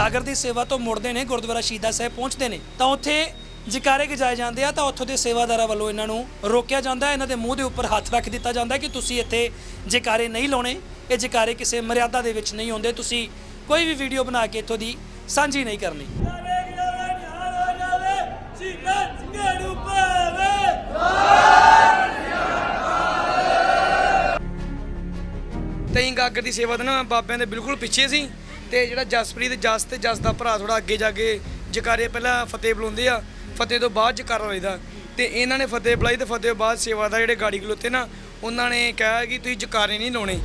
ਗਾਗਰ ਦੀ ਸੇਵਾ ਤੋਂ ਮੁੜਦੇ ਨੇ, ਗੁਰਦੁਆਰਾ ਸ਼ਹੀਦਾਂ ਸਾਹਿਬ ਪਹੁੰਚਦੇ ਨੇ। ਤਾਂ ਉੱਥੇ ਜਕਾਰੇ ਗਜਾਏ ਜਾਂਦੇ ਆ, ਤਾਂ ਉੱਥੋਂ ਦੇ ਸੇਵਾਦਾਰਾਂ ਵੱਲੋਂ ਇਹਨਾਂ ਨੂੰ ਰੋਕਿਆ ਜਾਂਦਾ ਹੈ। ਇਹਨਾਂ ਦੇ ਮੂੰਹ ਦੇ ਉੱਪਰ ਹੱਥ ਰੱਖ ਦਿੱਤਾ ਜਾਂਦਾ ਕਿ ਤੁਸੀਂ ਇੱਥੇ ਜਕਾਰੇ ਨਹੀਂ ਲਾਉਣੇ। ਇਹ ਜਕਾਰੇ ਕਿਸੇ ਮਰਿਆਦਾ ਦੇ ਵਿੱਚ ਨਹੀਂ ਹੁੰਦੇ ਤੁਸੀਂ ਕੋਈ ਵੀ ਵੀਡੀਓ ਬਣਾ ਕੇ ਇੱਥੋਂ ਦੀ ਸਾਂਝੀ ਨਹੀਂ ਕਰਨੀ। ਤੇ ਗਾਗਰ ਦੀ ਸੇਵਾ ਦੇ ਨਾ ਬਾਬਿਆਂ ਦੇ ਬਿਲਕੁਲ ਪਿੱਛੇ ਸੀ। ਤੇ ਜਿਹੜਾ ਜਸਪ੍ਰੀਤ, ਜਸ ਤੇ ਜਸ ਦਾ ਭਰਾ ਥੋੜਾ ਅੱਗੇ ਜਾ ਕੇ ਜਕਾਰੇ ਪਹਿਲਾਂ ਫਤਿਹ ਬੁਲਾਉਂਦੇ ਆ, ਫਤਿਹ ਤੋਂ ਬਾਅਦ ਜਕਾਰਾ ਲਈਦਾ ਤੇ ਇਹਨਾਂ ਨੇ ਫਤਿਹ ਬੁਲਾਈ ਤੇ ਫਤਿਹ ਤੋਂ ਬਾਅਦ ਸੇਵਾ ਦਾ ਜਿਹੜੇ ਗਾੜੀ ਖਲੋਤੇ ਨਾ, ਉਹਨਾਂ ਨੇ ਕਿਹਾ ਕਿ ਤੁਸੀਂ ਜਕਾਰੇ ਨਹੀਂ ਲਾਉਣੇ।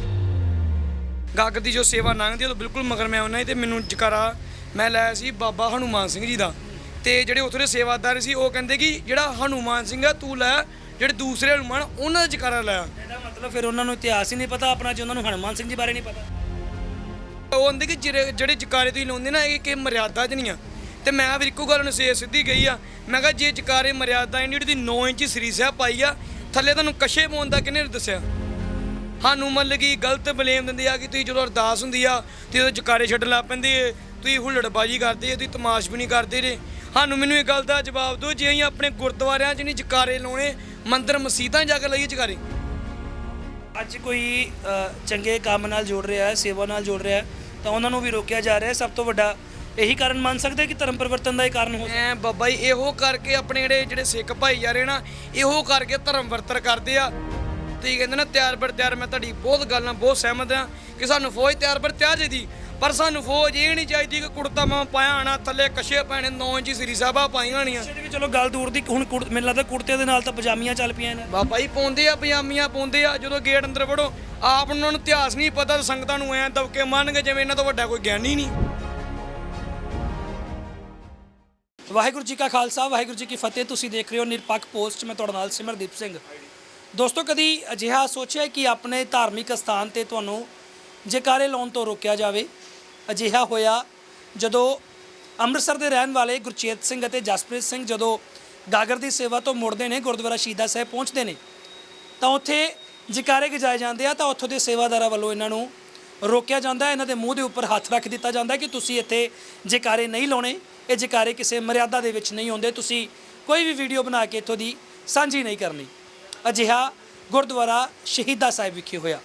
ਗਾਗਰ ਦੀ ਜੋ ਸੇਵਾ ਲੰਘਦੀ ਉਹ ਬਿਲਕੁਲ ਮਗਰ ਮੈਂ ਉਹਨਾਂ ਹੀ ਤੇ ਮੈਨੂੰ ਜਕਾਰਾ ਮੈਂ ਲਾਇਆ ਸੀ ਬਾਬਾ ਹਨੂਮਾਨ ਸਿੰਘ ਜੀ ਦਾ। ਤੇ ਜਿਹੜੇ ਉੱਥੇ ਦੇ ਸੇਵਾਦਾਰ ਸੀ, ਉਹ ਕਹਿੰਦੇ ਕਿ ਜਿਹੜਾ ਹਨੂਮਾਨ ਸਿੰਘ ਆ, ਤੂੰ ਲੈ, ਜਿਹੜੇ ਦੂਸਰੇ ਹਨੂਮਾਨ ਉਹਨਾਂ ਦਾ ਜਕਾਰਾ ਲਾਇਆ ਇਹਦਾ ਮਤਲਬ ਫਿਰ ਉਹਨਾਂ ਨੂੰ ਇਤਿਹਾਸ ਹੀ ਨਹੀਂ ਪਤਾ, ਆਪਣਾ ਜੇ ਉਹਨਾਂ ਨੂੰ ਹਨੂਮਾਨ ਸਿੰਘ ਜੀ ਬਾਰੇ ਨਹੀਂ ਪਤਾ। ਉਹ ਕਹਿੰਦੇ ਕਿ ਜਿਹੜੇ ਜਿਹੜੇ ਜਕਾਰੇ ਤੁਸੀਂ ਲਾਉਂਦੇ ਨਾ ਇਹ ਕਿ ਮਰਿਆਦਾ 'ਚ ਨਹੀਂ ਆ। ਤੇ ਮੈਂ ਫਿਰ ਇੱਕੋ ਗੱਲ ਨੂੰ ਸੇ ਸਿੱਧੀ ਗਈ ਆ। ਮੈਂ ਕਿਹਾ ਜੇ ਜਕਾਰੇ ਮਰਿਆਦਾ ਇੰਨੀ ਦੀ 9 ਇੰਚ ਸ੍ਰੀ ਸਾਹਿਬ ਪਾਈ ਆ ਥੱਲੇ ਤੁਹਾਨੂੰ ਕਸ਼ੇ ਪਾਉਣ ਦਾ ਕਿਹਨੇ ਦੱਸਿਆ? ਸਾਨੂੰ ਮਤਲਬ ਕਿ ਗਲਤ ਬਲੇਮ ਦਿੰਦੇ ਆ ਕਿ ਤੁਸੀਂ ਜਦੋਂ ਅਰਦਾਸ ਹੁੰਦੀ ਆ ਤੇ ਉਹ ਜਕਾਰੇ ਛੱਡਣ ਲੱਗ ਪੈਂਦੇ ਏ, ਤੁਸੀਂ ਹੁੱਲੜਬਾਜੀ ਕਰਦੇ ਆ ਤੁਸੀਂ ਤਮਾਸ਼ ਵੀ ਨਹੀਂ ਕਰਦੇ ਰੇ ਸਾਨੂੰ ਮੈਨੂੰ ਇਹ ਗੱਲ ਦਾ ਜਵਾਬ ਦਿਓ ਜੇ ਅਸੀਂ ਆਪਣੇ ਗੁਰਦੁਆਰਿਆਂ 'ਚ ਨਹੀਂ ਜਕਾਰੇ ਲਾਉਣੇ ਮੰਦਰ ਮਸਜਿਦਾਂ ਜਾ ਕੇ ਲਾਈਏ ਜਕਾਰੇ। ਅੱਜ ਕੋਈ ਚੰਗੇ ਕੰਮ ਨਾਲ ਜੁੜ ਰਿਹਾ ਹੈ ਸੇਵਾ ਨਾਲ ਜੁੜ ਰਿਹਾ ਹੈ ਤਾਂ ਉਹਨਾਂ ਨੂੰ ਵੀ ਰੋਕਿਆ ਜਾ ਰਿਹਾ। ਹੈ ਸਭ ਤੋਂ ਵੱਡਾ ਇਹੀ ਕਾਰਨ ਮੰਨ ਸਕਦੇ ਕਿ ਧਰਮ ਪਰਿਵਰਤਨ ਦਾ ਇਹ ਕਾਰਨ ਹੋ ਐ ਬਾਬਾ ਜੀ, ਇਹੋ ਕਰਕੇ ਆਪਣੇ ਜਿਹੜੇ ਜਿਹੜੇ ਸਿੱਖ ਭਾਈਚਾਰੇ ਨਾ, ਇਹੋ ਕਰਕੇ ਧਰਮ ਵਰਤਰ ਕਰਦੇ ਆ। ਤੇ ਕਹਿੰਦੇ ਨਾ, ਤਿਆਰ ਬਰ ਤਿਆਰ, ਮੈਂ ਤੁਹਾਡੀ ਬਹੁਤ ਗੱਲ ਨਾਲ ਬਹੁਤ ਸਹਿਮਤ ਆ ਕਿ ਸਾਨੂੰ ਫੌਜ ਤਿਆਰ ਬਰ ਤਿਆਰ ਚਾਹੀਦੀ। ਪਰ ਸਾਨੂੰ ਫੌਜ ਇਹ ਨਹੀਂ ਚਾਹੀਦੀ ਕਿ ਕੁੜਤਾ ਮਾਂ ਪਾਇਆ ਆਣਾ ਥੱਲੇ ਕਸ਼ੇ ਪੈਣੇ 9 ਇੰਚੀ ਸ੍ਰੀ ਸਾਹਿਬਾ ਪਾਈਆਂ ਹੋਣੀਆਂ। ਵੀ ਚਲੋ ਗੱਲ ਦੂਰ ਦੀ ਹੁਣ ਕੁੜ- ਮੈਨੂੰ ਲੱਗਦਾ ਕੁੜਤੇ ਦੇ ਨਾਲ ਤਾਂ ਪਜਾਮੀਆਂ ਚੱਲ ਪਈਆਂ ਨੇ। ਬਾਬਾ ਜੀ ਪਾਉਂਦੇ ਆ ਪਜਾਮੀਆਂ ਪਾਉਂਦੇ ਆ ਜਦੋਂ ਗੇਟ ਅੰਦਰ ਵੜੋ ਆਪ ਉਹਨਾਂ ਨੂੰ ਇਤਿਹਾਸ ਨਹੀਂ ਪਤਾ ਤੇ ਸੰਗਤਾਂ ਨੂੰ ਐ ਦਬਕੇ ਮੰਨਗੇ ਜਿਵੇਂ ਇਹਨਾਂ ਤੋਂ ਵੱਡਾ ਕੋਈ ਗਿਆਨੀ ਨਹੀਂ। ਵਾਹਿਗੁਰੂ ਜੀ ਕਾ ਖਾਲਸਾ ਵਾਹਿਗੁਰੂ ਜੀ ਕੀ ਫਤਿਹ ਤੁਸੀਂ ਦੇਖ ਰਹੇ ਹੋ ਨਿਰਪੱਖ ਪੋਸਟ ਮੈਂ ਤੁਹਾਡੇ ਨਾਲ ਸਿਮਰਦੀਪ ਸਿੰਘ। ਦੋਸਤੋ ਕਦੀ ਅਜਿਹਾ ਸੋਚਿਆ ਕਿ ਆਪਣੇ ਧਾਰਮਿਕ ਸਥਾਨ ਤੇ ਤੁਹਾਨੂੰ ਜੈਕਾਰੇ ਲਾਉਣ ਤੋਂ ਰੋਕਿਆ ਜਾਵੇ। ਅਜਿਹਾ ਹੋਇਆ ਜਦੋਂ ਅੰਮ੍ਰਿਤਸਰ ਦੇ ਰਹਿਣ ਵਾਲੇ ਗੁਰਚੇਤ ਸਿੰਘ ਅਤੇ ਜਸਪ੍ਰੀਤ ਸਿੰਘ ਜਦੋਂ ਗਾਗਰ ਦੀ ਸੇਵਾ ਤੋਂ ਮੁੜਦੇ ਨੇ, ਗੁਰਦੁਆਰਾ ਸ਼ਹੀਦਾਂ ਸਾਹਿਬ ਪਹੁੰਚਦੇ ਨੇ, ਤਾਂ ਉੱਥੇ ਜਕਾਰੇ ਗਜਾਏ ਜਾਂਦੇ ਆ, ਤਾਂ ਉੱਥੋਂ ਦੇ ਸੇਵਾਦਾਰਾਂ ਵੱਲੋਂ ਇਹਨਾਂ ਨੂੰ ਰੋਕਿਆ ਜਾਂਦਾ, ਇਹਨਾਂ ਦੇ ਮੂੰਹ ਦੇ ਉੱਪਰ ਹੱਥ ਰੱਖ ਦਿੱਤਾ ਜਾਂਦਾ ਕਿ ਤੁਸੀਂ ਇੱਥੇ ਜਕਾਰੇ ਨਹੀਂ ਲਾਉਣੇ, ਇਹ ਜਕਾਰੇ ਕਿਸੇ ਮਰਿਆਦਾ ਦੇ ਵਿੱਚ ਨਹੀਂ ਹੁੰਦੇ ਤੁਸੀਂ ਕੋਈ ਵੀ ਵੀਡੀਓ ਬਣਾ ਕੇ ਇੱਥੋਂ ਦੀ ਸਾਂਝੀ ਨਹੀਂ ਕਰਨੀ। ਅਜਿਹਾ ਗੁਰਦੁਆਰਾ ਸ਼ਹੀਦਾ ਸਾਹਿਬ ਵਿਖੇ ਹੋਇਆ।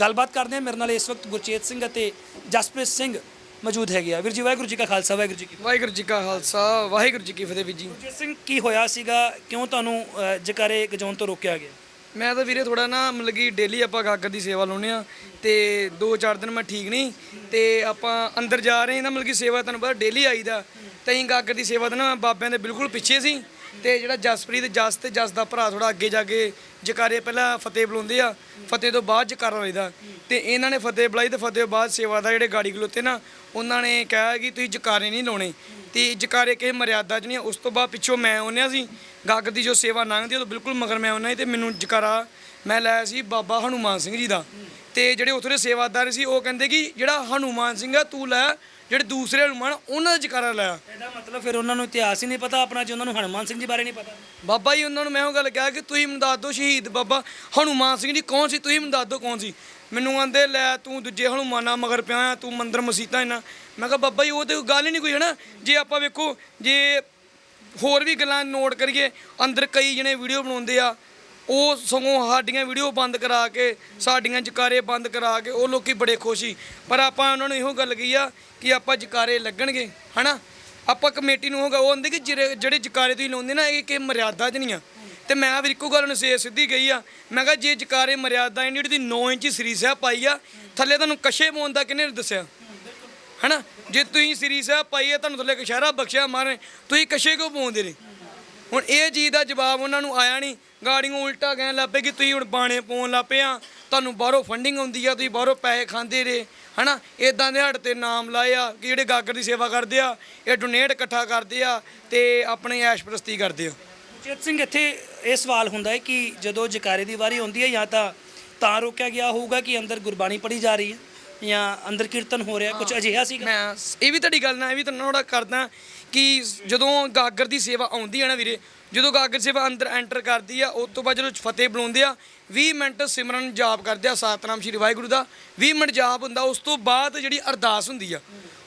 ਗੱਲਬਾਤ ਕਰਦੇ ਹਾਂ। ਮੇਰੇ ਨਾਲ ਇਸ ਵਕਤ ਗੁਰਚੇਤ ਸਿੰਘ ਅਤੇ ਜਸਪ੍ਰੀਤ ਸਿੰਘ ਮੌਜੂਦ ਹੈਗੇ ਆ। ਵੀਰ ਜੀ ਵਾਹਿਗੁਰੂ ਜੀ ਕਾ ਖਾਲਸਾ ਵਾਹਿਗੁਰੂ ਜੀ ਕੀ ਫਤਿਹ। ਵਾਹਿਗੁਰੂ ਜੀ ਕਾ ਖਾਲਸਾ ਵਾਹਿਗੁਰੂ ਜੀ ਕੀ ਫਤਿਹ ਵੀ ਜੀ। ਗੁਰਚੇਤ ਸਿੰਘ ਕੀ ਹੋਇਆ ਸੀਗਾ? ਕਿਉਂ ਤੁਹਾਨੂੰ ਅ, ਜਕਾਰੇ ਗਜਾਉਣ ਤੋਂ ਰੋਕਿਆ ਗਿਆ? ਮੈਂ ਤਾਂ ਵੀਰੇ ਥੋੜਾ ਨਾ ਮਤਲਬ ਕਿ ਡੇਲੀ ਆਪਾਂ ਗਾਗਰ ਦੀ ਸੇਵਾ ਲਾਉਨੇ ਆ ਤੇ 2-4 ਦਿਨ ਮੈਂ ਠੀਕ ਨਹੀਂ ਤੇ ਆਪਾਂ ਅੰਦਰ ਜਾ ਰਹੇ ਹਾਂ ਨਾ ਮਤਲਬ ਕਿ ਸੇਵਾ ਤੁਹਾਨੂੰ ਪਤਾ ਡੇਲੀ ਆਈਦਾ। ਤੇ ਅਸੀਂ ਗਾਗਰ ਦੀ ਸੇਵਾ ਦੇ ਨਾ ਬਾਬਿਆਂ ਦੇ ਬਿਲਕੁਲ ਪਿੱਛੇ ਸੀ ਤੇ ਜਿਹੜਾ ਜਸਪ੍ਰੀਤ, ਜਸ ਤੇ ਜਸ ਦਾ ਭਰਾ ਥੋੜਾ ਅੱਗੇ ਜਾ ਕੇ ਜਕਾਰੇ ਪਹਿਲਾਂ ਫਤਿਹ ਬੁਲਾਉਂਦੇ ਆ, ਫਤਿਹ ਤੋਂ ਬਾਅਦ ਜਕਾਰਾ ਲਈਦਾ ਤੇ ਇਹਨਾਂ ਨੇ ਫਤਿਹ ਬੁਲਾਈ ਤੇ ਫਤਿਹ ਤੋਂ ਬਾਅਦ ਸੇਵਾ ਦਾ ਜਿਹੜੇ ਗਾੜੀ ਖਲੋਤੇ ਨਾ, ਉਹਨਾਂ ਨੇ ਕਿਹਾ ਕਿ ਤੁਸੀਂ ਜਕਾਰੇ ਨਹੀਂ ਲਾਉਣੇ। ਤੇ ਜਕਾਰੇ ਕਿਸੇ ਮਰਿਆਦਾ 'ਚ ਨਹੀਂ ਉਸ ਤੋਂ ਬਾਅਦ ਪਿੱਛੋਂ ਮੈਂ ਆਉਂਦਿਆ ਸੀ ਗਾਗਰ ਦੀ ਜੋ ਸੇਵਾ ਲੰਘਦੀ ਉਹ ਬਿਲਕੁਲ ਮਗਰ ਮੈਂ ਆਉਣਾ ਹੀ ਤੇ ਮੈਨੂੰ ਜਕਾਰਾ ਮੈਂ ਲਾਇਆ ਸੀ ਬਾਬਾ ਹਨੂਮਾਨ ਸਿੰਘ ਜੀ ਦਾ। ਤੇ ਜਿਹੜੇ ਉੱਥੇ ਦੇ ਸੇਵਾਦਾਰ ਸੀ, ਉਹ ਕਹਿੰਦੇ ਕਿ ਜਿਹੜਾ ਹਨੂਮਾਨ ਸਿੰਘ ਆ, ਤੂੰ ਲੈ ਜਿਹੜੇ ਦੂਸਰੇ ਹਨੂਮਾਨ ਉਹਨਾਂ ਦਾ ਜਕਾਰਾ ਲਾਇਆ। ਇਹਦਾ ਮਤਲਬ ਫਿਰ ਉਹਨਾਂ ਨੂੰ ਇਤਿਹਾਸ ਹੀ ਨਹੀਂ ਪਤਾ ਆਪਣਾ ਜੇ ਉਹਨਾਂ ਨੂੰ ਹਨੂਮਾਨ ਸਿੰਘ ਜੀ ਬਾਰੇ ਨਹੀਂ ਪਤਾ। ਬਾਬਾ ਜੀ ਉਹਨਾਂ ਨੂੰ ਮੈਂ ਉਹ ਗੱਲ ਕਿਹਾ ਕਿ ਤੁਸੀਂ ਮੈਨੂੰ ਦੱਸ ਦਿਓ ਸ਼ਹੀਦ ਬਾਬਾ ਹਨੂਮਾਨ ਸਿੰਘ ਜੀ ਕੌਣ ਸੀ ਤੁਸੀਂ ਮੈਨੂੰ ਦੱਸ ਦਿਓ ਕੌਣ ਸੀ। ਮੈਨੂੰ ਆਂਦੇ ਲੈ ਤੂੰ ਦੂਜੇ ਹਨੂਮਾਨਾਂ ਮਗਰ ਪਿਆ ਆ ਤੂੰ ਮੰਦਰ ਮਸੀਤਾਂ ਇਹਨਾਂ। ਮੈਂ ਕਿਹਾ ਬਾਬਾ ਜੀ ਉਹ ਤੇ ਗੱਲ ਹੀ ਨਹੀਂ ਕੋਈ ਹਨਾ? ਜੇ ਆਪਾਂ ਵੇਖੋ ਜੇ ਹੋਰ ਵੀ ਗੱਲਾਂ ਨੋਟ ਕਰੀਏ ਅੰਦਰ ਕਈ ਜਣੇ ਵੀਡੀਓ ਬਣਾਉਂਦੇ ਆ। ਉਹ ਸਗੋਂ ਸਾਡੀਆਂ ਵੀਡੀਓ ਬੰਦ ਕਰਾ ਕੇ, ਸਾਡੀਆਂ ਜਕਾਰੇ ਬੰਦ ਕਰਾ ਕੇ ਉਹ ਲੋਕੀ ਬੜੇ ਖੁਸ਼ ਸੀ। ਪਰ ਆਪਾਂ ਉਹਨਾਂ ਨੂੰ ਇਹੋ ਗੱਲ ਕਹੀ ਆ ਕਿ ਆਪਾਂ ਜਕਾਰੇ ਲੱਗਣਗੇ, ਹਨਾ? ਆਪਾਂ ਕਮੇਟੀ ਨੂੰ ਹੋਗਾ ਉਹ ਕਹਿੰਦੇ ਕਿ ਜਿਹੜੇ ਜਿਹੜੇ ਜਕਾਰੇ ਤੁਸੀਂ ਲਾਉਂਦੇ ਨਾ, ਇਹ ਕਿ ਮਰਿਆਦਾ 'ਚ ਨਹੀਂ ਆ। ਤੇ ਮੈਂ ਫਿਰ ਇੱਕੋ ਗੱਲ ਨੂੰ ਸੇ ਸਿੱਧੀ ਗਈ ਆ। ਮੈਂ ਕਿਹਾ ਜੇ ਜਕਾਰੇ ਮਰਿਆਦਾ ਇੰਡੀ ਦੀ 9 ਇੰਚ ਸ੍ਰੀ ਸਾਹਿਬ ਪਾਈ ਆ, ਥੱਲੇ ਤੁਹਾਨੂੰ ਕਸ਼ੇ ਪਾਉਣ ਦਾ ਕਿਹਨੇ ਦੱਸਿਆ? ਹਨਾ? ਜੇ ਤੁਸੀਂ ਸ੍ਰੀ ਸਾਹਿਬ ਪਾਈਏ ਤੁਹਾਨੂੰ ਥੱਲੇ ਕਸ਼ਹਿਰਾ ਬਖਸ਼ਿਆ ਮਾਰੇ ਤੁਸੀਂ ਕਸ਼ੇ ਕਿਉਂ ਪਾਉਂਦੇ ਨੇ? ਹੁਣ ਇਹ ਚੀਜ਼ ਦਾ ਜਵਾਬ ਉਹਨਾਂ ਨੂੰ ਆਇਆ ਨਹੀਂ। ਗਾੜੀਆਂ ਉਲਟਾ ਕਹਿਣ ਲੱਪੇ ਕਿ ਤੁਸੀਂ ਹੁਣ ਬਾਣੇ ਪਾਉਣ ਲੱਪੇ ਆ। ਤੁਹਾਨੂੰ ਬਾਹਰੋਂ ਫੰਡਿੰਗ ਆਉਂਦੀ ਆ ਤੁਸੀਂ ਬਾਹਰੋਂ ਪੈਸੇ ਖਾਂਦੇ ਰਹੇ ਹਨਾ? ਇਦਾਂ ਦੇ ਹੱਟ ਤੇ ਨਾਮ ਲਾਏ ਆ ਕਿ ਜਿਹੜੇ ਗਾਗਰ ਦੀ ਸੇਵਾ ਕਰਦੇ ਆ ਇਹ ਡੋਨੇਟ ਇਕੱਠਾ ਕਰਦੇ ਆ ਤੇ ਆਪਣੇ ਐਸ਼ ਪ੍ਰਸਤੀ ਕਰਦੇ ਆ। ਚੇਤ ਸਿੰਘ ਇੱਥੇ ਇਹ ਸਵਾਲ ਹੁੰਦਾ ਹੈ ਕਿ ਜਦੋਂ ਜਕਾਰੇ ਦੀ ਵਾਰੀ ਹੁੰਦੀ ਹੈ ਜਾਂ ਤਾਂ ਤਾਂ ਰੋਕਿਆ ਗਿਆ ਹੋਊਗਾ ਕਿ ਅੰਦਰ ਗੁਰਬਾਣੀ ਪੜ੍ਹੀ ਜਾ ਰਹੀ ਹੈ ਜਾਂ ਅੰਦਰ ਕੀਰਤਨ ਹੋ ਰਿਹਾ ਕੁਝ ਅਜਿਹਾ ਸੀਗਾ ਮੈਂ ਇਹ ਵੀ ਤੁਹਾਡੀ ਗੱਲ ਨਾਲ ਇਹ ਵੀ ਤੁਹਾਨੂੰ ਥੋੜਾ ਕਰਦਾ। ਕਿ ਜਦੋਂ ਗਾਗਰ ਦੀ ਸੇਵਾ ਆਉਂਦੀ ਹੈ ਨਾ ਵੀਰੇ, ਜਦੋਂ ਗਾਗਰ ਸੇਵਾ ਅੰਦਰ ਐਂਟਰ ਕਰਦੀ ਆ, ਉਸ ਤੋਂ ਬਾਅਦ ਜਦੋਂ ਫਤਿਹ ਬੁਲਾਉਂਦੇ ਆ 20 ਮਿੰਟ ਸਿਮਰਨ ਜਾਪ ਕਰਦੇ ਆ ਸਤਨਾਮ ਸ਼੍ਰੀ ਵਾਹਿਗੁਰੂ ਦਾ 20 ਮਿੰਟ ਜਾਪ ਹੁੰਦਾ, ਉਸ ਤੋਂ ਬਾਅਦ ਜਿਹੜੀ ਅਰਦਾਸ ਹੁੰਦੀ ਆ,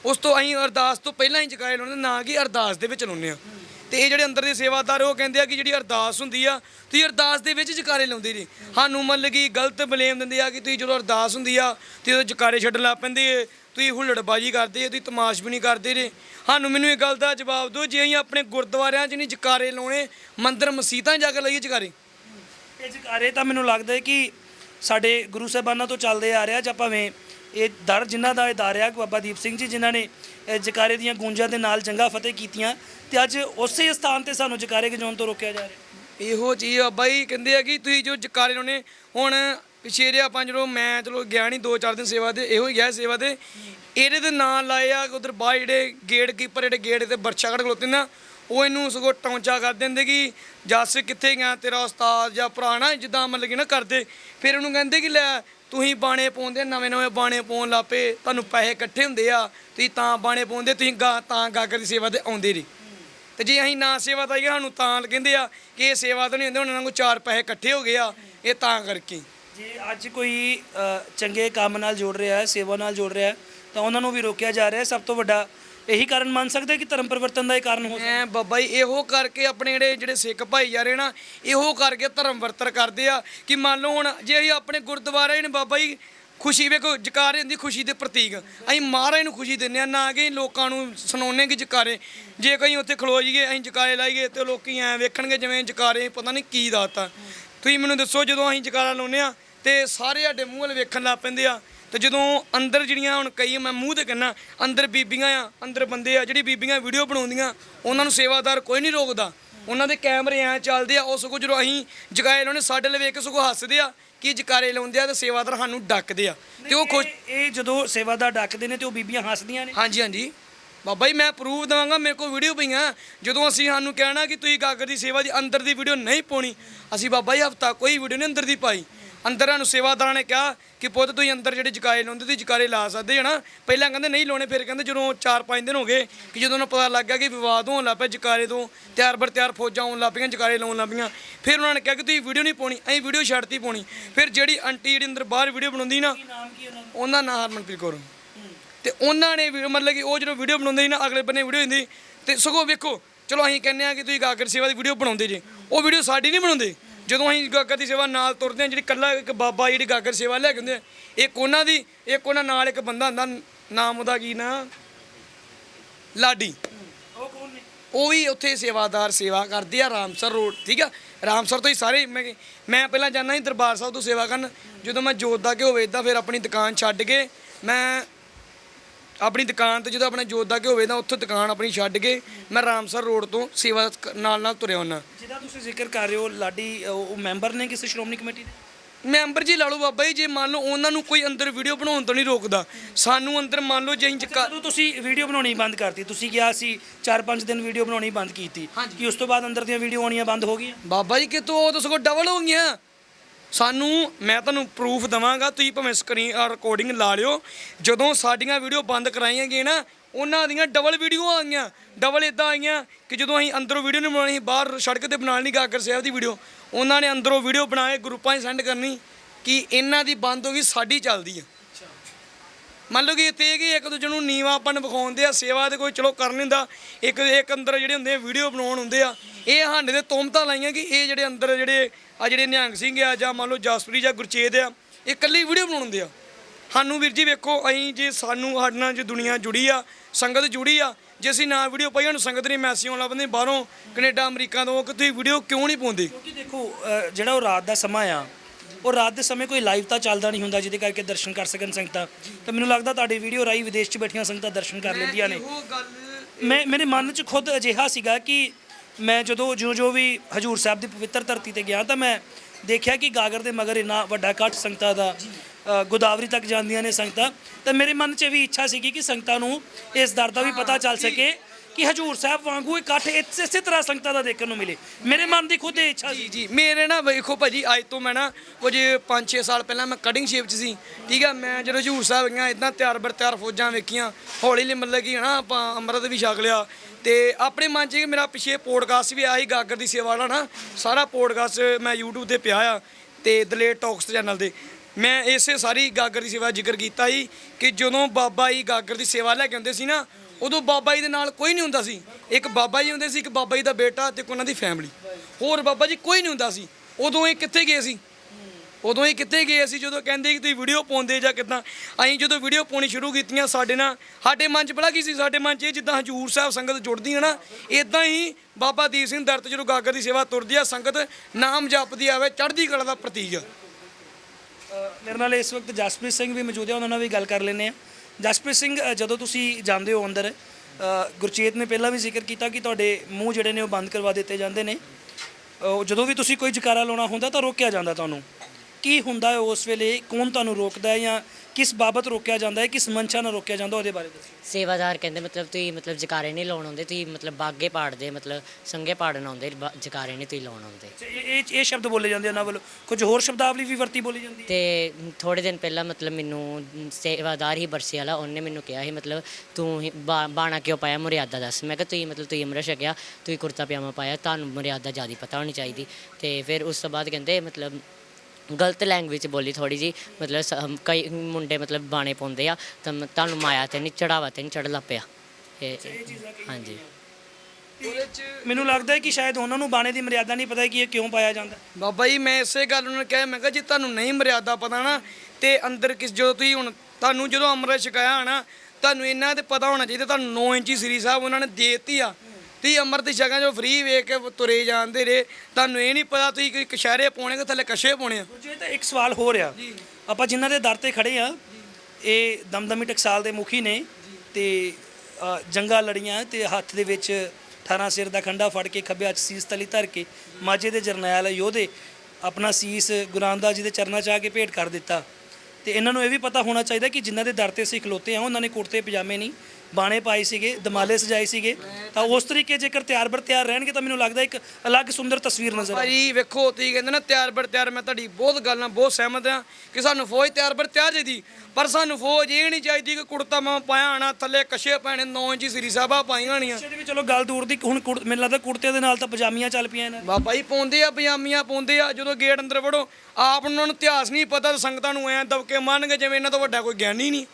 ਉਸ ਤੋਂ ਅਸੀਂ ਅਰਦਾਸ ਤੋਂ ਪਹਿਲਾਂ ਹੀ ਜਕਾਰੇ ਲਾਉਂਦੇ, ਨਾ ਕਿ ਅਰਦਾਸ ਦੇ ਵਿੱਚ ਲਾਉਂਦੇ ਆ। ਤੇ ਇਹ ਜਿਹੜੇ ਅੰਦਰ ਦੇ ਸੇਵਾਦਾਰ ਉਹ ਕਹਿੰਦੇ ਆ ਕਿ ਜਿਹੜੀ ਅਰਦਾਸ ਹੁੰਦੀ ਆ, ਤੁਸੀਂ ਅਰਦਾਸ ਦੇ ਵਿੱਚ ਜਕਾਰੇ ਲਾਉਂਦੇ ਜੀ। ਸਾਨੂੰ ਮਤਲਬ ਕਿ ਗਲਤ ਬਲੇਮ ਦਿੰਦੇ ਆ ਕਿ ਤੁਸੀਂ ਜਦੋਂ ਅਰਦਾਸ ਹੁੰਦੀ ਆ ਤੇ ਉਦੋਂ ਜਕਾਰੇ ਛੱਡਣ ਲੱਗ ਪੈਂਦੇ ਏ ਤੁਸੀਂ ਹੁੱਲੜਬਾਜੀ ਕਰਦੇ ਤੁਸੀਂ ਤਮਾਸ਼ ਵੀ ਨਹੀਂ ਕਰਦੇ ਜੇ। ਸਾਨੂੰ ਮੈਨੂੰ ਇਹ ਗੱਲ ਦਾ ਜਵਾਬ ਦਿਓ ਜੇ ਅਸੀਂ ਆਪਣੇ ਗੁਰਦੁਆਰਿਆਂ 'ਚ ਨਹੀਂ ਜਕਾਰੇ ਲਾਉਣੇ ਮੰਦਰ 'ਚ ਜਾ ਕੇ ਲਾਈਏ ਜਕਾਰੇ। ਇਹ ਜਕਾਰੇ ਤਾਂ ਮੈਨੂੰ ਲੱਗਦਾ ਹੈ ਕਿ ਸਾਡੇ ਗੁਰੂ ਸਾਹਿਬਾਨਾਂ ਤੋਂ ਚੱਲਦੇ ਆ ਰਿਹਾ ਜਾਂ ਭਾਵੇਂ ਇਹ ਦਰ ਜਿਨ੍ਹਾਂ ਦਾ ਇਹ ਦਰ ਆ ਬਾਬਾ ਦੀਪ ਸਿੰਘ ਜੀ ਜਿਨ੍ਹਾਂ ਨੇ ਜਕਾਰੇ ਦੀਆਂ ਗੂੰਜਾਂ ਦੇ ਨਾਲ ਜੰਗਾ ਫਤਿਹ ਕੀਤੀਆਂ ਤੇ ਅੱਜ ਉਸੇ ਸਥਾਨ ਤੇ ਸਾਨੂੰ ਜਕਾਰੇ ਗਜਾਉਣ ਤੋਂ ਰੋਕਿਆ ਜਾ ਰਿਹਾ। ਇਹੋ ਚੀਜ਼ ਆ ਬਾਈ ਕਹਿੰਦੇ ਆ ਕਿ ਤੁਸੀਂ ਜੋ ਜਕਾਰੇ ਲਾਉਣੇ ਹੁਣ ਪਿਛੇ ਜੇ ਆਪਾਂ ਜਦੋਂ ਮੈਂ ਚਲੋ ਗਿਆ ਨਹੀਂ ਦੋ ਚਾਰ ਦਿਨ ਸੇਵਾ ਤੇ ਇਹੋ ਹੀ ਗਿਆ ਸੇਵਾ ਤੇ। ਇਹਦੇ 'ਤੇ ਨਾਂ ਲਾਏ ਆ, ਉਧਰ ਬਾਹਰ ਜਿਹੜੇ ਗੇਟ ਕੀਪਰ ਜਿਹੜੇ ਗੇਟ ਤੇ ਬਰਛਾ ਕੱਢ ਖਲੋਤੇ ਨਾ ਉਹ ਇਹਨੂੰ ਸਗੋਂ ਟੌਂਚਾ ਕਰ ਦਿੰਦੇ ਕਿ ਜੱਸ ਕਿੱਥੇ ਗਿਆ, ਤੇਰਾ ਉਸਤਾਦ ਜਾਂ ਪੁਰਾਣਾ ਜਿੱਦਾਂ ਮਤਲਬ ਕਿ ਨਾ ਕਰਦੇ। ਫਿਰ ਉਹਨੂੰ ਕਹਿੰਦੇ ਕਿ ਲੈ, ਤੁਸੀਂ ਬਾਣੇ ਪਾਉਂਦੇ ਨਵੇਂ ਨਵੇਂ ਬਾਣੇ ਪਾਉਣ ਲੱਪੇ ਤੁਹਾਨੂੰ ਪੈਸੇ ਇਕੱਠੇ ਹੁੰਦੇ ਆ, ਤੁਸੀਂ ਤਾਂ ਬਾਣੇ ਪਾਉਂਦੇ, ਤੁਸੀਂ ਗਾ, ਤਾਂ ਗਾਗਰ ਦੀ ਸੇਵਾ ਤੇ ਆਉਂਦੇ ਰਹੀ ਤੇ ਜੇ ਅਸੀਂ ਨਾ ਸੇਵਾ ਤਾਂ ਸਾਨੂੰ ਤਾਂ ਕਹਿੰਦੇ ਆ ਕਿ ਇਹ ਸੇਵਾ ਤਾਂ ਨਹੀਂ ਹੁੰਦੇ ਉਹਨਾਂ ਨੂੰ ਚਾਰ ਪੈਸੇ ਇਕੱਠੇ ਹੋ ਗਏ ਆ, ਇਹ ਤਾਂ ਕਰਕੇ। ਜੇ ਅੱਜ ਕੋਈ ਚੰਗੇ ਕੰਮ ਨਾਲ ਜੋੜ ਰਿਹਾ ਹੈ, ਸੇਵਾ ਨਾਲ ਜੋੜ ਰਿਹਾ ਹੈ ਤਾਂ ਉਹਨਾਂ ਨੂੰ ਵੀ ਰੋਕਿਆ ਜਾ ਰਿਹਾ ਹੈ। ਸਭ ਤੋਂ ਵੱਡਾ ਇਹੀ ਕਾਰਨ ਮੰਨ ਸਕਦੇ ਕਿ ਧਰਮ ਪਰਿਵਰਤਨ ਦਾ ਇਹ ਕਾਰਨ ਹੋ ਐ ਬਾਬਾ ਜੀ, ਇਹੋ ਕਰਕੇ ਆਪਣੇ ਜਿਹੜੇ ਜਿਹੜੇ ਸਿੱਖ ਭਾਈਚਾਰੇ ਨਾ, ਇਹੋ ਕਰਕੇ ਧਰਮ ਵਰਤਰ ਕਰਦੇ ਆ ਕਿ ਮੰਨ ਲਓ ਹੁਣ ਜੇ ਅਸੀਂ ਆਪਣੇ ਗੁਰਦੁਆਰੇ ਨੇ ਬਾਬਾ ਜੀ ਖੁਸ਼ੀ ਵੇਖੋ, ਜਕਾਰੇ ਹੁੰਦੀ ਖੁਸ਼ੀ ਦੇ ਪ੍ਰਤੀਕ। ਅਸੀਂ ਮਹਾਰਾਜ ਨੂੰ ਖੁਸ਼ੀ ਦਿੰਦੇ ਆ ਨਾ ਕਿ ਲੋਕਾਂ ਨੂੰ ਸੁਣਾਉਣੇ ਕਿ ਜਕਾਰੇ। ਜੇ ਕਹੀਂ ਉੱਥੇ ਖਲੋ ਜਾਈਏ, ਅਸੀਂ ਜਕਾਰੇ ਲਾਈਏ ਤੇ ਲੋਕੀ ਐ ਵੇਖਣਗੇ ਜਿਵੇਂ ਜਕਾਰੇ, ਪਤਾ ਨਹੀਂ ਕੀ ਦਾਤਾ ਤੁਸੀਂ ਮੈਨੂੰ ਦੱਸੋ, ਜਦੋਂ ਅਸੀਂ ਜਕਾਰਾ ਲਾਉਂਦੇ ਆ ਤੇ ਸਾਰੇ ਸਾਡੇ ਮੂੰਹ ਵੱਲ ਵੇਖਣ ਲੱਗ ਪੈਂਦੇ ਆ ਤੇ ਜਦੋਂ ਅੰਦਰ ਜਿਹੜੀਆਂ ਹੁਣ ਕਈ ਮੈਂ ਮੂੰਹ ਤੇ ਕਹਿੰਦਾ ਅੰਦਰ ਬੀਬੀਆਂ ਆ ਅੰਦਰ ਬੰਦੇ ਆ ਜਿਹੜੀ ਬੀਬੀਆਂ ਵੀਡੀਓ ਬਣਾਉਂਦੀਆਂ ਉਹਨਾਂ ਨੂੰ ਸੇਵਾਦਾਰ ਕੋਈ ਨਹੀਂ ਰੋਕਦਾ। ਉਹਨਾਂ ਦੇ ਕੈਮਰੇ ਐ ਚੱਲਦੇ ਆ ਉਹ ਸਗੋਂ ਜਦੋਂ ਅਸੀਂ ਜਗਾਏ ਲਾਉਣੇ ਸਾਡੇ ਲਈ ਵੇਖ ਕੇ ਸਗੋਂ ਹੱਸਦੇ ਆ ਕਿ ਜਕਾਰੇ ਲਾਉਂਦੇ ਆ ਤੇ ਸੇਵਾਦਾਰ ਸਾਨੂੰ ਡੱਕਦੇ ਆ। ਤੇ ਉਹ ਖੁਸ਼ ਇਹ- ਇਹ ਜਦੋਂ ਸੇਵਾਦਾਰ ਡੱਕਦੇ ਨੇ ਤੇ ਉਹ ਬੀਬੀਆਂ ਹੱਸਦੀਆਂ ਨੇ। ਹਾਂਜੀ ਹਾਂਜੀ। ਬਾਬਾ ਜੀ ਮੈਂ ਪ੍ਰੂਫ ਦਵਾਂਗਾ ਮੇਰੇ ਕੋਲ ਵੀਡੀਓ ਪਈਆਂ। ਜਦੋਂ ਅਸੀਂ ਸਾਨੂੰ ਕਹਿਣਾ ਕਿ ਤੁਸੀਂ ਗਾਗਰ ਦੀ ਸੇਵਾ ਦੀ ਅੰਦਰ ਦੀ ਵੀਡੀਓ ਨਹੀਂ ਪਾਉਣੀ ਅਸੀਂ ਬਾਬਾ ਜੀ ਹਫਤਾ ਕੋਈ ਵੀਡੀਓ ਨਹੀਂ ਅੰਦਰ ਦੀ ਪਾਈ। ਅੰਦਰਾਂ ਨੂੰ ਸੇਵਾਦਾਰਾਂ ਨੇ ਕਿਹਾ ਕਿ ਪੁੱਤ ਤੁਸੀਂ ਅੰਦਰ ਜਿਹੜੇ ਜਕਾਰੇ ਲਾਉਂਦੇ ਤੁਸੀਂ ਜਕਾਰੇ ਲਾ ਸਕਦੇ ਹੋ ਨਾ। ਪਹਿਲਾਂ ਕਹਿੰਦੇ ਨਹੀਂ ਲਾਉਣੇ ਫਿਰ ਕਹਿੰਦੇ ਜਦੋਂ 4-5 ਦਿਨ ਹੋ ਗਏ ਕਿ ਜਦੋਂ ਉਹਨਾਂ ਪਤਾ ਲੱਗ ਗਿਆ ਕਿ ਵਿਵਾਦ ਹੋਣ ਲੱਗ ਪਿਆ ਜਕਾਰੇ ਤੋਂ ਤਿਆਰ ਬਰ ਤਿਆਰ ਫੌਜਾਂ ਆਉਣ ਲੱਗ ਪਈਆਂ ਜਕਾਰੇ ਲਾਉਣ ਲੱਗ ਪਈਆਂ। ਫਿਰ ਉਹਨਾਂ ਨੇ ਕਿਹਾ ਕਿ ਤੁਸੀਂ ਵੀਡੀਓ ਨਹੀਂ ਪਾਉਣੀ ਅਸੀਂ ਵੀਡੀਓ ਛੱਡਤੀ ਪਾਉਣੀ। ਫਿਰ ਜਿਹੜੀ ਆਂਟੀ ਜਿਹੜੀ ਅੰਦਰ ਬਾਹਰ ਵੀਡੀਓ ਬਣਾਉਂਦੀ ਨਾ ਉਹਨਾਂ ਦਾ? ਨਾਂ ਹਰਮਨਪ੍ਰੀਤ ਕੌਰ। ਤੇ ਉਹਨਾਂ ਨੇ ਮਤਲਬ ਕਿ ਉਹ ਜਦੋਂ ਵੀਡੀਓ ਬਣਾਉਂਦੇ ਸੀ ਨਾ ਅਗਲੇ ਬੰਨੇ ਵੀਡੀਓ ਹੁੰਦੀ। ਤੇ ਸਗੋਂ ਵੇਖੋ ਚਲੋ ਅਸੀਂ ਕਹਿੰਦੇ ਆ ਕਿ ਤੁਸੀਂ ਗਾਗਰ ਸੇਵਾ ਦੀ ਵੀਡੀਓ ਬਣਾਉਂਦੇ ਜੇ। ਉਹ ਵੀਡੀਓ ਸਾਡੀ ਨਹੀਂ ਬਣਾਉਂਦੇ। ਜਦੋਂ ਅਸੀਂ ਗਾਗਰ ਦੀ ਸੇਵਾ ਨਾਲ ਤੁਰਦੇ ਹਾਂ ਜਿਹੜੀ ਕੱਲਾ ਇੱਕ ਬਾਬਾ ਜਿਹੜੀ ਗਾਗਰ ਸੇਵਾ ਲੈ ਕੇ ਹੁੰਦੇ ਆ ਇੱਕ ਉਹਨਾਂ ਦੀ ਇੱਕ ਉਹਨਾਂ ਨਾਲ ਇੱਕ ਬੰਦਾ ਹੁੰਦਾ ਨਾਮ ਉਹਦਾ ਕੀ ਨਾ? ਲਾਡੀ। ਉਹ ਕੌਣ ਨੇ? ਉਹ ਵੀ ਉੱਥੇ ਸੇਵਾਦਾਰ ਸੇਵਾ ਕਰਦੇ ਆ ਰਾਮਸਰ ਰੋਡ ਠੀਕ ਆ? ਰਾਮਸਰ ਤੋਂ ਹੀ ਸਾਰੇ ਮੈਂ ਮੈਂ ਪਹਿਲਾਂ ਜਾਂਦਾ ਸੀ ਦਰਬਾਰ ਸਾਹਿਬ ਤੋਂ ਸੇਵਾ ਕਰਨ ਜਦੋਂ ਮੈਂ ਜੋਤ ਦਾ ਘਿਓ ਵੇਚਦਾ ਫਿਰ ਆਪਣੀ ਦੁਕਾਨ ਛੱਡ ਕੇ ਮੈਂ ਆਪਣੀ ਦੁਕਾਨ ਤੇ ਜਦੋਂ ਆਪਣਾ ਜੋਤ ਦਾ ਘਿਓ ਵੇਚਦਾ ਉੱਥੋਂ ਦੁਕਾਨ ਆਪਣੀ ਛੱਡ ਕੇ ਮੈਂ ਰਾਮਸਰ ਰੋਡ ਤੋਂ ਸੇਵਾ ਕ- ਨਾਲ ਨਾਲ ਤੁਰਿਆ ਹੁੰਦਾ। ਜਿਹਦਾ ਤੁਸੀਂ ਜ਼ਿਕਰ ਕਰ ਰਹੇ ਹੋ ਲਾਡੀ ਅ, ਉਹ ਮੈਂਬਰ ਨੇ ਕਿਸੇ ਸ਼੍ਰੋਮਣੀ ਕਮੇਟੀ ਦੇ? ਮੈਂਬਰ ਜੀ ਲਾ ਲਓ ਬਾਬਾ ਜੀ ਜੇ ਮੰਨ ਲਓ ਉਹਨਾਂ ਨੂੰ ਕੋਈ ਅੰਦਰ ਵੀਡੀਓ ਬਣਾਉਣ ਤੋਂ ਨਹੀਂ ਰੋਕਦਾ ਸਾਨੂੰ ਅੰਦਰ ਮੰਨ ਲਓ ਜੇ ਅਸੀਂ ਜਕਾ ਜਦੋਂ ਤੁਸੀਂ ਵੀਡੀਓ ਬਣਾਉਣੀ ਬੰਦ ਕਰਤੀ ਤੁਸੀਂ ਕਿਹਾ ਸੀ 4-5 ਦਿਨ ਵੀਡੀਓ ਬਣਾਉਣੀ ਬੰਦ ਕੀਤੀ। ਕਿ ਉਸ ਤੋਂ ਬਾਅਦ ਅੰਦਰ ਦੀਆਂ ਵੀਡੀਓ ਆਉਣੀਆਂ ਬੰਦ ਹੋ ਗਈਆਂ? ਬਾਬਾ ਜੀ ਕਿਤੋਂ ਉਹ ਤਾਂ ਸਗੋਂ ਡਬਲ ਹੋ ਗਈਆਂ। ਸਾਨੂੰ, ਮੈਂ ਤੁਹਾਨੂੰ ਪ੍ਰੂਫ ਦਵਾਂਗਾ, ਤੁਸੀਂ ਭਾਵੇਂ ਸਕਰੀਨ ਰਿਕਾਰਡਿੰਗ ਲਾ ਲਿਓ। ਜਦੋਂ ਸਾਡੀਆਂ ਵੀਡੀਓ ਬੰਦ ਕਰਾਈਆਂ ਗਈਆਂ ਨਾ, ਉਹਨਾਂ ਦੀਆਂ ਡਬਲ ਵੀਡੀਓ ਆ ਗਈਆਂ। ਡਬਲ ਇਦਾਂ ਆਈਆਂ ਕਿ ਜਦੋਂ ਅਸੀਂ ਅੰਦਰੋਂ ਵੀਡੀਓ ਨਹੀਂ ਬਣਾਉਣੀ ਸੀ ਬਾਹਰ ਸੜਕ ਤੇ ਬਣਾਉਣੀ ਗਾਗਰ ਸਾਹਿਬ ਦੀ ਵੀਡੀਓ ਉਹਨਾਂ ਨੇ ਅੰਦਰੋਂ ਵੀਡੀਓ ਬਣਾ ਕੇ ਗਰੁੱਪਾਂ 'ਚ ਸੈਂਡ ਕਰਨੀ ਕਿ ਇਹਨਾਂ ਦੀ ਬੰਦ ਹੋ ਗਈ, ਸਾਡੀ ਚੱਲਦੀ ਆ। ਮੰਨ ਲਓ ਕਿ ਇੱਥੇ ਇਹ ਕਿ ਇੱਕ ਦੂਜੇ ਨੂੰ ਨੀਵਾ ਆਪਾਂ ਨੂੰ ਵਿਖਾਉਂਦੇ ਆ, ਸੇਵਾ ਤੇ ਕੋਈ ਚਲੋ ਕਰ ਹੁੰਦਾ। ਇੱਕ ਇੱਕ ਅੰਦਰ ਜਿਹੜੇ ਹੁੰਦੇ ਆ ਵੀਡੀਓ ਬਣਾਉਣ ਹੁੰਦੇ ਆ ਇਹ ਸਾਡੇ ਦੇ ਤੋਮਤਾਂ ਲਾਈਆਂ ਕਿ ਇਹ ਜਿਹੜੇ ਅੰਦਰ ਜਿਹੜੇ ਆ ਜਿਹੜੇ ਨਿਹੰਗ ਸਿੰਘ ਆ ਜਾਂ ਮੰਨ ਲਓ ਜਸਪ੍ਰੀਤ ਜਾਂ ਗੁਰਚੇਤ ਆ ਇਹ ਇਕੱਲੀ ਵੀਡੀਓ ਬਣਾਉਣ ਹੁੰਦੇ ਆ। ਸਾਨੂੰ ਵੀਰ ਜੀ ਵੇਖੋ ਅਸੀਂ ਜੇ ਸਾਨੂੰ ਸਾਡੇ ਨਾਲ ਜੇ ਦੁਨੀਆ ਜੁੜੀ ਆ ਸੰਗਤ ਜੁੜੀ ਆ ਜੇ ਅਸੀਂ ਨਾ ਵੀਡੀਓ ਪਾਈ ਸਾਨੂੰ ਸੰਗਤ ਨੇ ਮੈਸੇਜ ਆਉਣ ਲੱਗ ਬਾਹਰੋਂ ਕੈਨੇਡਾ ਅਮਰੀਕਾ ਤੋਂ ਕਿ ਤੁਸੀਂ ਵੀਡੀਓ ਕਿਉਂ ਨਹੀਂ ਪਾਉਂਦੇ? ਕਿਉਂਕਿ ਦੇਖੋ ਜਿਹੜਾ ਉਹ ਰਾਤ ਦਾ ਸਮਾਂ ਆ ਉਹ ਰਾਤ ਦੇ ਸਮੇਂ ਕੋਈ ਲਾਈਵ ਤਾਂ ਚੱਲਦਾ ਨਹੀਂ ਹੁੰਦਾ ਜਿਹਦੇ ਕਰਕੇ ਦਰਸ਼ਨ ਕਰ ਸਕਣ ਸੰਗਤਾਂ। ਤਾਂ ਮੈਨੂੰ ਲੱਗਦਾ ਤੁਹਾਡੀ ਵੀਡੀਓ ਰਾਈ ਵਿਦੇਸ਼ 'ਚ ਬੈਠੀਆਂ ਸੰਗਤਾਂ ਦਰਸ਼ਨ ਕਰ ਲੈਂਦੀਆਂ ਨੇ। ਮੈਂ ਮੇਰੇ ਮਨ 'ਚ ਖੁਦ ਅਜਿਹਾ ਸੀਗਾ ਕਿ ਮੈਂ ਜਦੋਂ ਜੋ ਜੋ ਵੀ ਹਜੂਰ ਸਾਹਿਬ ਦੀ ਪਵਿੱਤਰ ਧਰਤੀ ਤੇ ਗਿਆ ਤਾਂ ਮੈਂ ਦੇਖਿਆ ਕਿ ਗਾਗਰ ਦੇ ਮਗਰ ਇੰਨਾ ਵੱਡਾ ਇਕੱਠ ਸੰਗਤਾਂ ਦਾ ਅ, ਗੋਦਾਵਰੀ ਤੱਕ ਜਾਂਦੀਆਂ ਨੇ ਸੰਗਤਾਂ। ਤਾਂ ਮੇਰੇ ਮਨ 'ਚ ਵੀ ਇੱਛਾ ਸੀਗੀ ਕਿ ਸੰਗਤਾਂ ਨੂੰ ਇਸ ਦਰ ਦਾ ਵੀ ਪਤਾ ਚੱਲ ਸਕੇ ਕਿ ਹਜੂਰ ਸਾਹਿਬ ਵਾਂਗੂ ਇਕੱਠ ਇਸੇ ਇਸੇ ਤਰ੍ਹਾਂ ਸੰਗਤਾਂ ਦਾ ਦੇਖਣ ਨੂੰ ਮਿਲੇ। ਮੇਰੇ ਮਨ ਦੀ ਖੁਦ ਇਹ ਇੱਛਾ ਸੀ। ਜੀ ਜੀ। ਮੇਰੇ ਨਾ ਵੇਖੋ ਭਾਜੀ, ਅੱਜ ਤੋਂ ਮੈਂ ਨਾ ਕੁਝ 5-6 ਸਾਲ ਪਹਿਲਾਂ ਮੈਂ ਕਟਿੰਗ ਸ਼ੇਪ 'ਚ ਸੀ। ਠੀਕ ਆ, ਮੈਂ ਜਦੋਂ ਹਜੂਰ ਸਾਹਿਬ ਗਿਆ ਇਦਾਂ ਤਿਆਰ ਬਰ ਤਿਆਰ ਫੌਜਾਂ ਵੇਖੀਆਂ, ਹੌਲੀ ਲਈ ਮਤਲਬ ਕਿ ਹਨਾ ਆਪਾਂ ਅੰਮ੍ਰਿਤ ਵੀ ਛਕ ਲਿਆ। ਤੇ ਆਪਣੇ ਮਨ 'ਚ ਮੇਰਾ ਪਿਛੇ ਪੋਡਕਾਸਟ ਵੀ ਆਇਆ ਸੀ ਗਾਗਰ ਦੀ ਸੇਵਾ ਵਾਲਾ ਨਾ, ਸਾਰਾ ਪੋਡਕਾਸਟ ਮੈਂ YouTube ਤੇ ਪਿਆ ਆ ਤੇ ਦਲੇਰ ਟਾਕਸ ਚੈਨਲ ਤੇ। ਮੈਂ ਇਸੇ ਸਾਰੀ ਗਾਗਰ ਦੀ ਸੇਵਾ ਜ਼ਿਕਰ ਕੀਤਾ ਸੀ ਕਿ ਜਦੋਂ ਬਾਬਾ ਜੀ ਗਾਗਰ ਦੀ ਸੇਵਾ ਲੈ ਕੇ ਆਉਂਦੇ ਸੀ ਨਾ ਉਦੋਂ ਬਾਬਾ ਜੀ ਦੇ ਨਾਲ ਕੋਈ ਨਹੀਂ ਹੁੰਦਾ ਸੀ। ਇੱਕ ਬਾਬਾ ਜੀ ਹੁੰਦੇ ਸੀ, ਇੱਕ ਬਾਬਾ ਜੀ ਦਾ ਬੇਟਾ ਤੇ ਇੱਕ ਉਹਨਾਂ ਦੀ ਫੈਮਿਲੀ ਹੋਰ ਬਾਬਾ ਜੀ ਕੋਈ ਨਹੀਂ ਹੁੰਦਾ ਸੀ। ਉਦੋਂ ਇਹ ਕਿੱਥੇ ਗਏ ਸੀ? ਉਦੋਂ ਹੀ ਕਿੱਥੇ ਗਏ ਸੀ ਜਦੋਂ ਕਹਿੰਦੇ ਕਿ ਤੁਸੀਂ ਵੀਡੀਓ ਪਾਉਂਦੇ ਜਾਂ ਕਿਦਾਂ? ਅਸੀਂ ਜਦੋਂ ਵੀਡੀਓ ਪਾਉਣੀ ਸ਼ੁਰੂ ਕੀਤੀਆਂ, ਸਾਡੇ ਨਾਲ ਸਾਡੇ ਮਨ 'ਚ ਬੜਾ ਕੀ ਸੀ? ਸਾਡੇ ਮਨ 'ਚ ਇਹ ਜਿੱਦਾਂ ਹਜੂਰ ਸਾਹਿਬ ਸੰਗਤ ਜੁੜਦੀ ਹੈ ਨਾ ਇਦਾਂ ਹੀ ਬਾਬਾ ਦੀਪ ਸਿੰਘ ਦਰ ਜਦੋਂ ਗਾਗਰ ਦੀ ਸੇਵਾ ਤੁਰਦੀ ਆ, ਸੰਗਤ ਨਾਮ ਜਪਦੀ ਆਵੇ, ਚੜ੍ਹਦੀ ਕਲਾ ਦਾ ਪ੍ਰਤੀਕ। ਆ ਮੇਰੇ ਨਾਲ ਇਸ ਵਕਤ ਜਸਪ੍ਰੀਤ ਸਿੰਘ ਵੀ ਮੌਜੂਦ ਹੈ, ਉਹਨਾਂ ਨਾਲ ਵੀ ਗੱਲ ਕਰ ਲੈਂਦੇ ਆ ਜਸਪ੍ਰੀਤ ਸਿੰਘ ਅ, ਜਦੋਂ ਤੁਸੀਂ ਜਾਂਦੇ ਹੋ ਅੰਦਰ ਅ, ਗੁਰਚੇਤ ਨੇ ਪਹਿਲਾਂ ਵੀ ਜ਼ਿਕਰ ਕੀਤਾ ਕਿ ਤੁਹਾਡੇ ਮੂੰਹ ਜਿਹੜੇ ਨੇ ਉਹ ਬੰਦ ਕਰਵਾ ਦਿੱਤੇ ਜਾਂਦੇ ਨੇ। ਅ, ਜਦੋਂ ਵੀ ਤੁਸੀਂ ਕੋਈ ਜਕਾਰਾ ਲਾਉਣਾ ਹੁੰਦਾ ਤਾਂ ਰੋਕਿਆ ਜਾਂਦਾ ਤੁਹਾਨੂੰ। ਕੀ ਹੁੰਦਾ ਹੈ ਉਸ ਵੇਲੇ? ਕੌਣ ਤੁਹਾਨੂੰ ਰੋਕਦਾ ਹੈ ਜਾਂ ਕਿਸ ਬਾਬਤ ਰੋਕਿਆ ਜਾਂਦਾ ਹੈ ਕਿਸ ਮਨਸ਼ਾ ਨਾਲ ਰੋਕਿਆ ਜਾਂਦਾ ਉਹਦੇ ਬਾਰੇ ਦੱਸੋ। ਸੇਵਾਦਾਰ ਕਹਿੰਦੇ ਮਤਲਬ ਤੁਸੀਂ ਮਤਲਬ ਜਕਾਰੇ ਨਹੀਂ ਲਾਉਣ ਆਉਂਦੇ ਤੁਸੀਂ ਮਤਲਬ ਬਾਗੇ ਪਾੜਦੇ ਮਤਲਬ ਸੰਗੇ ਪਾੜਨ ਆਉਂਦੇ ਬ- ਜਕਾਰੇ ਨਹੀਂ ਤੁਸੀਂ ਲਾਉਣ ਆਉਂਦੇ। ਇਹ ਇਹ ਇਹ ਸ਼ਬਦ ਬੋਲੇ ਜਾਂਦੇ ਉਹਨਾਂ ਵੱਲੋਂ। ਕੁਝ ਹੋਰ ਸ਼ਬਦਾਵਲੀ ਵੀ ਵਰਤੀ ਬੋਲੀ ਜਾਂਦੀ ਹੈ? ਤੇ ਥੋੜੇ ਦਿਨ ਪਹਿਲਾਂ ਮਤਲਬ ਮੈਨੂੰ ਸੇਵਾਦਾਰ ਹੀ ਬਰਸੇ ਵਾਲਾ ਉਹਨੇ ਮੈਨੂੰ ਕਿਹਾ ਸੀ ਮਤਲਬ ਤੂੰ ਹੀ ਬਾ- ਬਾਣਾ ਕਿਉਂ ਪਾਇਆ ਮਰਿਆਦਾ ਦੱਸ। ਮੈਂ ਕਿਹਾ ਤੁਸੀਂ ਮਤਲਬ ਤੁਸੀਂ ਅੰਮ੍ਰਿਤ ਛਕਿਆ ਤੁਸੀਂ ਕੁੜਤਾ ਪਜਾਮਾ ਪਾਇਆ ਤੁਹਾਨੂੰ ਮਰਿਆਦਾ ਜ਼ਿਆਦਾ ਪਤਾ ਹੋਣੀ ਚਾਹੀਦੀ। ਤੇ ਫਿਰ ਉਸ ਤੋਂ ਬਾਅਦ ਕਹਿੰਦੇ ਮਤਲਬ ਗਲਤ ਲੈਂਗੁਏਜ ਬੋਲੀ ਥੋੜੀ ਜੀ ਮਤਲਬ ਸ- ਕਈ ਮੁੰਡੇ ਮਤਲਬ ਬਾਣੇ ਪਾਉਂਦੇ ਆ ਤਾਂ ਮ- ਤੁਹਾਨੂੰ ਮਾਇਆ ਤੇ ਨਹੀਂ ਚੜਾਵਾ ਤੇ ਨਹੀਂ ਚੜ੍ਹ ਪਿਆ। ਇਹ ਹਾਂਜੀ। ਉਹਦੇ 'ਚ ਮੈਨੂੰ ਲੱਗਦਾ ਹੈ ਕਿ ਸ਼ਾਇਦ ਉਹਨਾਂ ਨੂੰ ਬਾਣੇ ਦੀ ਮਰਿਆਦਾ ਨਹੀਂ ਪਤਾ ਕਿ ਇਹ ਕਿਉਂ ਪਾਇਆ ਜਾਂਦਾ। ਬਾਬਾ ਜੀ ਮੈਂ ਇਸੇ ਗੱਲ ਨੂੰ ਕਿਹਾ ਮੈਂ ਕਿਹਾ ਜੇ ਤੁਹਾਨੂੰ ਨਹੀਂ ਮਰਿਆਦਾ ਪਤਾ ਨਾ ਤੇ ਅੰਦਰ ਕਿਸ ਜੋ ਤੁਸੀਂ ਹੁਣ ਤੁਹਾਨੂੰ ਜਦੋਂ ਅੰਮ੍ਰਿਤ ਛਕਾਇਆ ਨਾ ਤੁਹਾਨੂੰ ਇਹਨਾਂ ਤੇ ਪਤਾ ਹੋਣਾ ਚਾਹੀਦਾ ਤੁਹਾਨੂੰ 9 ਇੰਚੀ ਸ੍ਰੀ ਸਾਹਿਬ ਉਹਨਾਂ ਨੇ ਦੇਤੀ ਆ। ਤੁਸੀਂ ਅੰਮ੍ਰਿਤ ਛਕਾਂ ਜੋ ਫ੍ਰੀ ਵੇਖ ਕੇ ਤੁਰੇ ਜਾਂਦੇ ਰੇ ਤੁਹਾਨੂੰ ਇਹ ਨਹੀਂ ਪਤਾ ਤੁਸੀਂ ਕੋਈ ਕਸ਼ਹਿਰੇ ਪਾਉਣੇ ਕਿ ਥੱਲੇ ਕਸ਼ੇ ਪਾਉਣੇ ਆ। ਜੇ ਤਾਂ ਇੱਕ ਸਵਾਲ ਹੋ ਰਿਹਾ ਆਪਾਂ ਜਿਨ੍ਹਾਂ ਦੇ ਦਰ ਤੇ ਖੜੇ ਆ ਇਹ ਦਮਦਮੀ ਟਕਸਾਲ ਦੇ ਮੁਖੀ ਨੇ ਤੇ ਜੰਗਾਂ ਲੜੀਆਂ ਤੇ ਹੱਥ ਦੇ ਵਿੱਚ 18 ਸਿਰ ਦਾ ਖੰਡਾ ਫੜ ਕੇ ਖੱਬੇ ਹੱਥ ਸੀਸ ਤਲੀ ਧਰ ਕੇ ਮਾਝੇ ਦੇ ਜਰਨੈਲ ਯੋਧੇ ਆਪਣਾ ਸੀਸ ਗੁਰੂ ਰਾਮਦਾਸ ਜੀ ਦੇ ਚਰਨਾਂ 'ਚ ਆ ਕੇ ਭੇਟ ਕਰ ਦਿੱਤਾ। ਤੇ ਇਹਨਾਂ ਨੂੰ ਇਹ ਵੀ ਪਤਾ ਹੋਣਾ ਚਾਹੀਦਾ ਕਿ ਜਿਨ੍ਹਾਂ ਦੇ ਦਰ ਤੇ ਅਸੀਂ ਖਲੋਤੇ ਆ ਉਹਨਾਂ ਨੇ ਕੁੜਤੇ ਪਜਾਮੇ ਨਹੀਂ ਬਾਣੇ ਪਾਏ ਸੀਗੇ ਦਮਾਲੇ ਸਜਾਏ ਸੀਗੇ ਤਾਂ ਉਸ ਤਰੀਕੇ ਜੇਕਰ ਤਿਆਰ ਬਰ ਤਿਆਰ ਰਹਿਣਗੇ ਤਾਂ ਮੈਨੂੰ ਲੱਗਦਾ ਇੱਕ ਅਲੱਗ ਸੁੰਦਰ ਤਸਵੀਰ ਨਜ਼ਰ ਆਏ ਭਾਜੀ ਵੇਖੋ ਤੁਸੀਂ ਕਹਿੰਦੇ ਨਾ ਤਿਆਰ ਬਰ ਤਿਆਰ ਮੈਂ ਤੁਹਾਡੀ ਬਹੁਤ ਗੱਲ ਨਾਲ ਬਹੁਤ ਸਹਿਮਤ ਆ ਕਿ ਸਾਨੂੰ ਫੌਜ ਤਿਆਰ ਬਰ ਤਿਆਰ ਚਾਹੀਦੀ ਪਰ ਸਾਨੂੰ ਫੌਜ ਇਹ ਨਹੀਂ ਚਾਹੀਦੀ ਕਿ ਕੁੜਤਾ ਮੈਂ ਪਾਇਆ ਆਣਾ ਥੱਲੇ ਕਸ਼ੇ ਪੈਣੇ 9 ਇੰਚੀ ਸ੍ਰੀ ਸਾਹਿਬਾ ਪਾਈਆਂ ਹੋਣੀਆਂ। ਇਹਦੇ ਵੀ ਚਲੋ ਗੱਲ ਦੂਰ ਦੀ ਹੁਣ ਕੁੜ- ਮੈਨੂੰ ਲੱਗਦਾ ਕੁੜਤੇ ਦੇ ਨਾਲ ਤਾਂ ਪਜਾਮੀਆਂ ਚੱਲ ਪਈਆਂ ਦੀਆਂ। ਬਾਬਾ ਜੀ ਪਾਉਂਦੇ ਆ ਪਜਾਮੀਆਂ ਪਾਉਂਦੇ ਆ ਜਦੋਂ ਗੇਟ ਅੰਦਰ ਵੜੋ ਆਪ ਉਹਨਾਂ ਨੂੰ ਇਤਿਹਾਸ ਨਹੀਂ ਪਤਾ ਤਾਂ ਸੰਗਤਾਂ ਨੂੰ ਐ ਦਬਕੇ ਮੰਨਗੇ ਜਿਵੇਂ ਇਹਨਾਂ ਤੋਂ ਵੱਡਾ ਕੋਈ ਗਿਆਨੀ ਨਹੀਂ।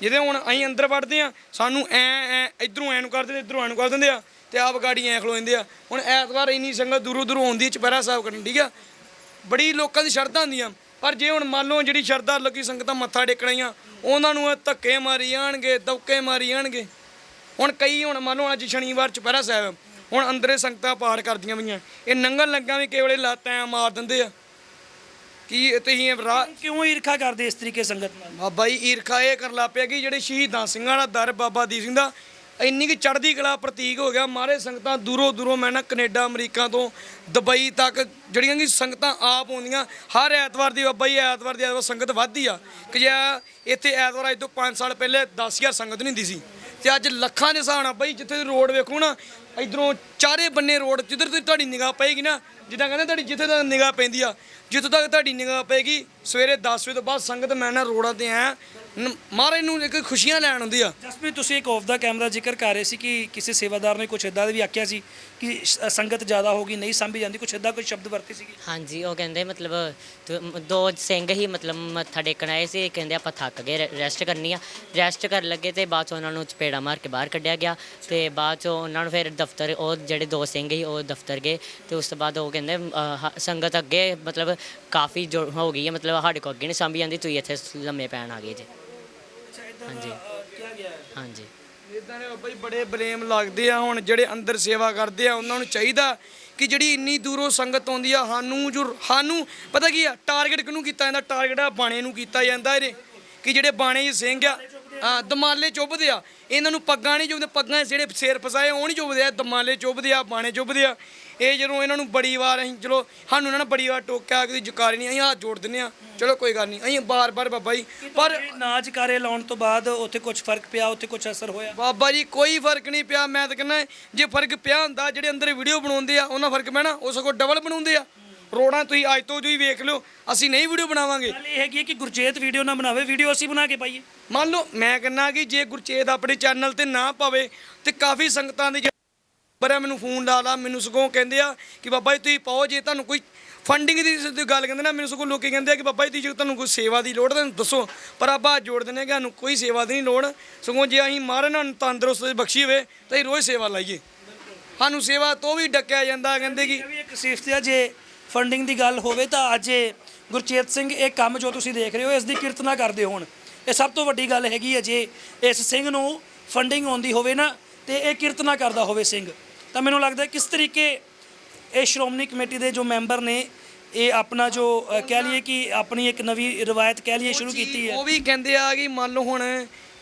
ਜਿਹਦੇ ਹੁਣ ਅਸੀਂ ਅੰਦਰ ਵੜਦੇ ਆ ਸਾਨੂੰ ਐ ਐ, ਇਧਰੋਂ ਐ ਨੂੰ ਕਰ ਦਿੰਦੇ, ਇਧਰੋਂ ਐ ਨੂੰ ਕਰ ਦਿੰਦੇ ਆ, ਤੇ ਆਪ ਗਾੜੀ ਐ ਖਲੋ ਜਾਂਦੇ ਆ। ਹੁਣ ਐਤਵਾਰ ਇੰਨੀ ਸੰਗਤ ਦੂਰੋਂ ਦੂਰੋਂ ਆਉਂਦੀ ਹੈ, ਚੁਪਹਿਰਾ ਸਾਹਿਬ ਕਰਨ, ਠੀਕ ਆ? ਬੜੀ ਲੋਕਾਂ ਦੀ ਸ਼ਰਧਾ ਹੁੰਦੀਆਂ ਪਰ ਜੇ ਹੁਣ ਮੰਨ ਲਓ ਜਿਹੜੀ ਸ਼ਰਧਾ ਲੱਗੀ, ਸੰਗਤਾਂ ਮੱਥਾ ਟੇਕਣੀਆਂ ਉਹਨਾਂ ਨੂੰ ਧੱਕੇ ਮਾਰੀ ਜਾਣਗੇ ਦੌਕੇ ਮਾਰੀ ਜਾਣਗੇ। ਹੁਣ ਕਈ ਹੁਣ ਮੰਨ ਲਓ ਅੱਜ ਸ਼ਨੀਵਾਰ ਚੁਪਹਿਰਾ ਸਾਹਿਬ, ਹੁਣ ਅੰਦਰੇ ਸੰਗਤਾਂ ਪਾਰ ਕਰਦੀਆਂ ਪਈਆਂ। ਇਹ ਨੰਗਣ ਲੱਗਾ ਵੀ ਕੇਵਲੇ ਲਾਤਾਂ ਮਾਰ ਦਿੰਦੇ ਆ। ਕੀ ਤੁਸੀਂ ਰਾਹ ਕਿਉਂ ਈਰਖਾ ਕਰਦੇ ਇਸ ਤਰੀਕੇ ਸੰਗਤ ਨਾਲ? ਬਾਬਾ ਜੀ ਈਰਖਾ ਇਹ ਕਰ ਲਾ ਪਿਆ ਕਿ ਜਿਹੜੇ ਸ਼ਹੀਦਾਂ ਸਿੰਘਾਂ ਦਾ ਦਰ ਬਾਬਾ ਦੀਪ ਸਿੰਘ ਦਾ ਇੰਨੀ ਕਿ ਚੜ੍ਹਦੀ ਕਲਾ ਪ੍ਰਤੀਕ ਹੋ ਗਿਆ ਮਾਰੇ ਸੰਗਤਾਂ ਦੂਰੋਂ ਦੂਰੋਂ ਮੈਂ ਨਾ ਕੈਨੇਡਾ ਅਮਰੀਕਾ ਤੋਂ ਦੁਬਈ ਤੱਕ ਜਿਹੜੀਆਂ ਕਿ ਸੰਗਤਾਂ ਆਪ ਆਉਂਦੀਆਂ ਹਰ ਐਤਵਾਰ ਦੀ ਬਾਬਾ ਜੀ ਐਤਵਾਰ ਦੀ ਐਤਵਾਰ ਸੰਗਤ ਵੱਧਦੀ ਆ ਕਿ ਜੇ ਇੱਥੇ ਐਤਵਾਰ ਅੱਜ ਤੋਂ 5 ਸਾਲ ਪਹਿਲੇ 10000 ਸੰਗਤ ਨਹੀਂ ਹੁੰਦੀ ਸੀ। ਤੇ ਅੱਜ ਲੱਖਾਂ ਦੇ ਹਿਸਾਬ ਨਾਲ ਬਈ ਜਿੱਥੇ ਰੋਡ ਵੇਖੋ ਨਾ, ਇਧਰੋਂ ਚਾਰੇ ਬੰਨੇ ਰੋਡ, ਜਿੱਧਰ ਤੇ ਤੁਹਾਡੀ ਨਿਗਾਹ ਪਏਗੀ ਨਾ, ਜਿੱਦਾਂ ਕਹਿੰਦੇ ਤੁਹਾਡੀ ਜਿੱਥੇ ਤੱਕ ਨਿਗਾਹ ਪੈਂਦੀ ਆ, ਜਿੱਥੋਂ ਤੱਕ ਤੁਹਾਡੀ ਨਿਗਾਹ ਪਏਗੀ, ਸਵੇਰੇ 10 ਵਜੇ ਤੋਂ ਬਾਅਦ ਸੰਗਤ ਮੈਂ ਨਾ ਰੋਡਾਂ ਤੇ ਆ ਮਹਾਰਾਜ ਨੂੰ ਇੱਕ ਖੁਸ਼ੀਆਂ ਲੈਣ ਹੁੰਦੀ ਆ। ਜਸਪ੍ਰੀਤ, ਤੁਸੀਂ ਇੱਕ ਆਫ ਦਾ ਕੈਮਰਾ ਜ਼ਿਕਰ ਕਰ ਰਹੇ ਸੀ ਕਿ ਕਿਸੇ ਸੇਵਾਦਾਰ ਨੇ ਕੁਝ ਇਦਾਂ ਦਾ ਵੀ ਆਖਿਆ ਸੀ? ਕਿ ਸ- ਸੰਗਤ ਜ਼ਿਆਦਾ ਹੋ ਗਈ ਨਹੀਂ ਸੰਭੀ ਜਾਂਦੀ ਕੁਝ ਇਦਾਂ ਕੋਈ ਸ਼ਬਦ ਵਰਤੇ ਸੀਗੇ? ਹਾਂਜੀ ਉਹ ਕਹਿੰਦੇ ਮਤਲਬ ਤ- ਦੋ ਸਿੰਘ ਹੀ ਮਤਲਬ ਮੱਥਾ ਟੇਕਣ ਆਏ ਸੀ ਕਹਿੰਦੇ ਆਪਾਂ ਥੱਕ ਗਏ ਰੈਸਟ ਕਰਨੀ ਆ। ਰੈਸਟ ਕਰਨ ਲੱਗੇ ਤੇ ਬਾਅਦ ਚ ਉਹਨਾਂ ਨੂੰ ਚਪੇੜਾ ਮਾਰ ਕੇ ਬਾਹਰ ਕੱਢਿਆ ਗਿਆ ਤੇ ਬਾਅਦ ਚ ਉਹਨਾਂ ਨੂੰ ਫਿਰ ਦਫ਼ਤਰ ਉਹ ਜਿਹੜੇ ਦੋ ਸਿੰਘ ਸੀ ਉਹ ਦਫ਼ਤਰ ਗਏ ਤੇ ਉਸ ਤੋਂ ਬਾਅਦ ਉਹ ਕਹਿੰਦੇ ਅਹ, ਹ- ਸੰਗਤ ਅੱਗੇ ਮਤਲਬ ਕਾਫੀ ਜੋ ਹੋ ਗਈ ਹੈ ਮਤਲਬ ਸਾਡੇ ਕੋਲ ਅੱਗੇ ਨਹੀਂ ਸੰਭੀ ਜਾਂਦੀ ਤੁਸੀਂ ਇੱਥੇ ਲੰਮੇ ਪੈਣ ਆ ਗਏ ਜੇ। ਅੱਛਾ ਇਦਾਂ ਹਾਂਜੀ। ਕਿਹਾ ਗਿਆ ਹੈ। ਹਾਂਜੀ। ਇਦਾਂ ਦੇ ਬਾਬਾ ਜੀ ਬੜੇ ਬਲੇਮ ਲੱਗਦੇ ਆ ਹੁਣ ਜਿਹੜੇ ਅੰਦਰ ਸੇਵਾ ਕਰਦੇ ਆ, ਉਹਨਾਂ ਨੂੰ ਚਾਹੀਦਾ ਕਿ ਜਿਹੜੀ ਇੰਨੀ ਦੂਰੋਂ ਸੰਗਤ ਆਉਂਦੀ ਆ, ਸਾਨੂੰ ਜੋ ਸਾਨੂੰ, ਪਤਾ ਕੀ ਆ ਟਾਰਗੇਟ ਕਿਹਨੂੰ ਕੀਤਾ ਜਾਂਦਾ? ਟਾਰਗੇਟ ਆ ਬਾਣੇ ਨੂੰ ਕੀਤਾ ਜਾਂਦਾ ਇਹਦੇ, ਕਿ ਜਿਹੜੇ ਬਾਣੇ ਸਿੰਘ ਆ ਆ ਦਮਾਲੇ ਚੁੱਭਦੇ ਆ, ਇਹਨਾਂ ਨੂੰ ਪੱਗਾਂ ਨਹੀਂ ਚੁੱਭਦੇ, ਪੱਗਾਂ ਜਿਹੜੇ ਸਿਰ ਫਸਾਏ, ਉਹ ਨਹੀਂ ਚੁੱਭਦੇ ਆ ਦਮਾਲੇ ਚੁੱਭਦੇ ਆ, ਬਾਣੇ ਚੁੱਭਦੇ ਆ। ਇਹ ਜਦੋਂ ਇਹਨਾਂ ਨੂੰ ਬੜੀ ਵਾਰ ਅਸੀਂ ਚਲੋ ਸਾਨੂੰ ਇਹਨਾਂ ਨੇ ਬੜੀ ਵਾਰ ਟੋਕਿਆ ਕਿ ਜਕਾਰੀ ਨਹੀਂ ਅਸੀਂ ਹੱਥ ਜੋੜ ਦਿੰਦੇ ਆ ਚਲੋ ਕੋਈ ਗੱਲ ਨਹੀਂ ਅਸੀਂ ਬਾਰ-ਬਾਰ ਬਾਬਾ ਜੀ ਪਰ ਨਾਚ ਕਾਰੇ ਲਾਉਣ ਤੋਂ ਬਾਅਦ ਉੱਥੇ ਕੁਝ ਫ਼ਰਕ ਪਿਆ ਉੱਥੇ ਕੁਝ ਅਸਰ ਹੋਇਆ? ਬਾਬਾ ਜੀ ਕੋਈ ਫ਼ਰਕ ਨਹੀਂ ਪਿਆ। ਮੈਂ ਤਾਂ ਕਹਿੰਦਾ ਜੇ ਫ਼ਰਕ ਪਿਆ ਹੁੰਦਾ ਜਿਹੜੇ ਅੰਦਰ ਵੀਡੀਓ ਬਣਾਉਂਦੇ ਆ ਉਹਨਾਂ ਫ਼ਰਕ ਪੈਣਾ ਉਹ ਸਗੋਂ ਡਬਲ ਬਣਾਉਂਦੇ ਆ। ਰੋੜਾਂ ਤੁਸੀਂ ਅੱਜ ਤੋਂ ਜੋ ਹੀ ਵੇਖ ਲਿਓ ਅਸੀਂ ਨਹੀਂ ਵੀਡੀਓ ਬਣਾਵਾਂਗੇ। ਗੱਲ ਇਹ ਹੈਗੀ ਹੈ ਕਿ ਗੁਰਜੇਤ ਵੀਡੀਓ ਨਾ ਬਣਾਵੇ ਵੀਡੀਓ ਅਸੀਂ ਬਣਾ ਕੇ ਪਾਈਏ। ਮੰਨ ਲਓ ਮੈਂ ਕਹਿੰਦਾ ਕਿ ਜੇ ਗੁਰਚੇਤ ਆਪਣੇ ਚੈਨਲ ਤੇ ਨਾ ਪਾਵੇ ਤੇ ਕਾਫੀ ਸੰਗਤਾਂ ਦੇ ਬਰੇ ਮੈਨੂੰ ਫੋਨ ਲਾ ਲਾ, ਮੈਨੂੰ ਸਗੋਂ ਕਹਿੰਦੇ ਆ ਕਿ ਬਾਬਾ ਜੀ ਤੁਸੀਂ ਪਾਓ, ਜੇ ਤੁਹਾਨੂੰ ਕੋਈ ਫੰਡਿੰਗ ਦੀ ਗੱਲ ਕਹਿੰਦੇ ਨਾ, ਮੈਨੂੰ ਸਗੋਂ ਲੋਕੀ ਕਹਿੰਦੇ ਆ ਕਿ ਬਾਬਾ ਜੀ ਤੁਸੀਂ ਜੇ ਤੁਹਾਨੂੰ ਕੋਈ ਸੇਵਾ ਦੀ ਲੋੜ ਤਾਂ ਦੱਸੋ। ਪਰ ਆਪਾਂ ਹੱਥ ਜੋੜ ਦਿੰਦੇ ਆ ਕਿ ਸਾਨੂੰ ਕੋਈ ਸੇਵਾ ਦੀ ਨਹੀਂ ਲੋੜ। ਸਗੋਂ ਜੇ ਅਸੀਂ ਮਹਾਰਾਜ ਨੂੰ ਤੰਦਰੁਸਤ ਬਖਸ਼ੀ ਹੋਵੇ, ਤਾਂ ਅਸੀਂ ਰੋਜ਼ ਸੇਵਾ ਲਾਈਏ। ਸਾਨੂੰ ਸੇਵਾ ਤੋਂ ਵੀ ਡੱਕਿਆ ਜਾਂਦਾ, ਕਹਿੰਦੇ ਕਿ ਇਹ ਵੀ ਇੱਕ ਸਿਫਤ ਆ, ਜੇ ਫੰਡਿੰਗ ਦੀ ਗੱਲ ਹੋਵੇ ਤਾਂ ਅੱਜ ਗੁਰਚੇਤ ਸਿੰਘ, ਇਹ ਕੰਮ ਜੋ ਤੁਸੀਂ ਦੇਖ ਰਹੇ ਹੋ, ਇਸ ਦੀ ਕਿਰਤ ਨਾ ਕਰਦੇ ਹੋਣ। ਇਹ ਸਭ ਤੋਂ ਵੱਡੀ ਗੱਲ ਹੈਗੀ ਹੈ ਜੇ ਇਸ ਸਿੰਘ ਨੂੰ ਫੰਡਿੰਗ ਆਉਂਦੀ ਹੋਵੇ ਨਾ, ਤੇ ਇਹ ਕਿਰਤ ਨਾ ਕਰਦਾ ਹੋਵੇ ਸਿੰਘ। ਤਾਂ ਮੈਨੂੰ ਲੱਗਦਾ ਕਿਸ ਤਰੀਕੇ ਇਹ ਸ਼੍ਰੋਮਣੀ ਕਮੇਟੀ ਦੇ ਜੋ ਮੈਂਬਰ ਨੇ ਇਹ ਆਪਣਾ ਜੋ ਅ, ਕਹਿ ਲਈਏ ਕਿ ਆਪਣੀ ਇੱਕ ਨਵੀਂ ਰਵਾਇਤ ਕਹਿ ਲਈਏ ਸ਼ੁਰੂ ਕੀਤੀ ਹੈ। ਉਹ ਵੀ ਕਹਿੰਦੇ ਆ ਕਿ ਮੰਨ ਲਓ ਹੁਣ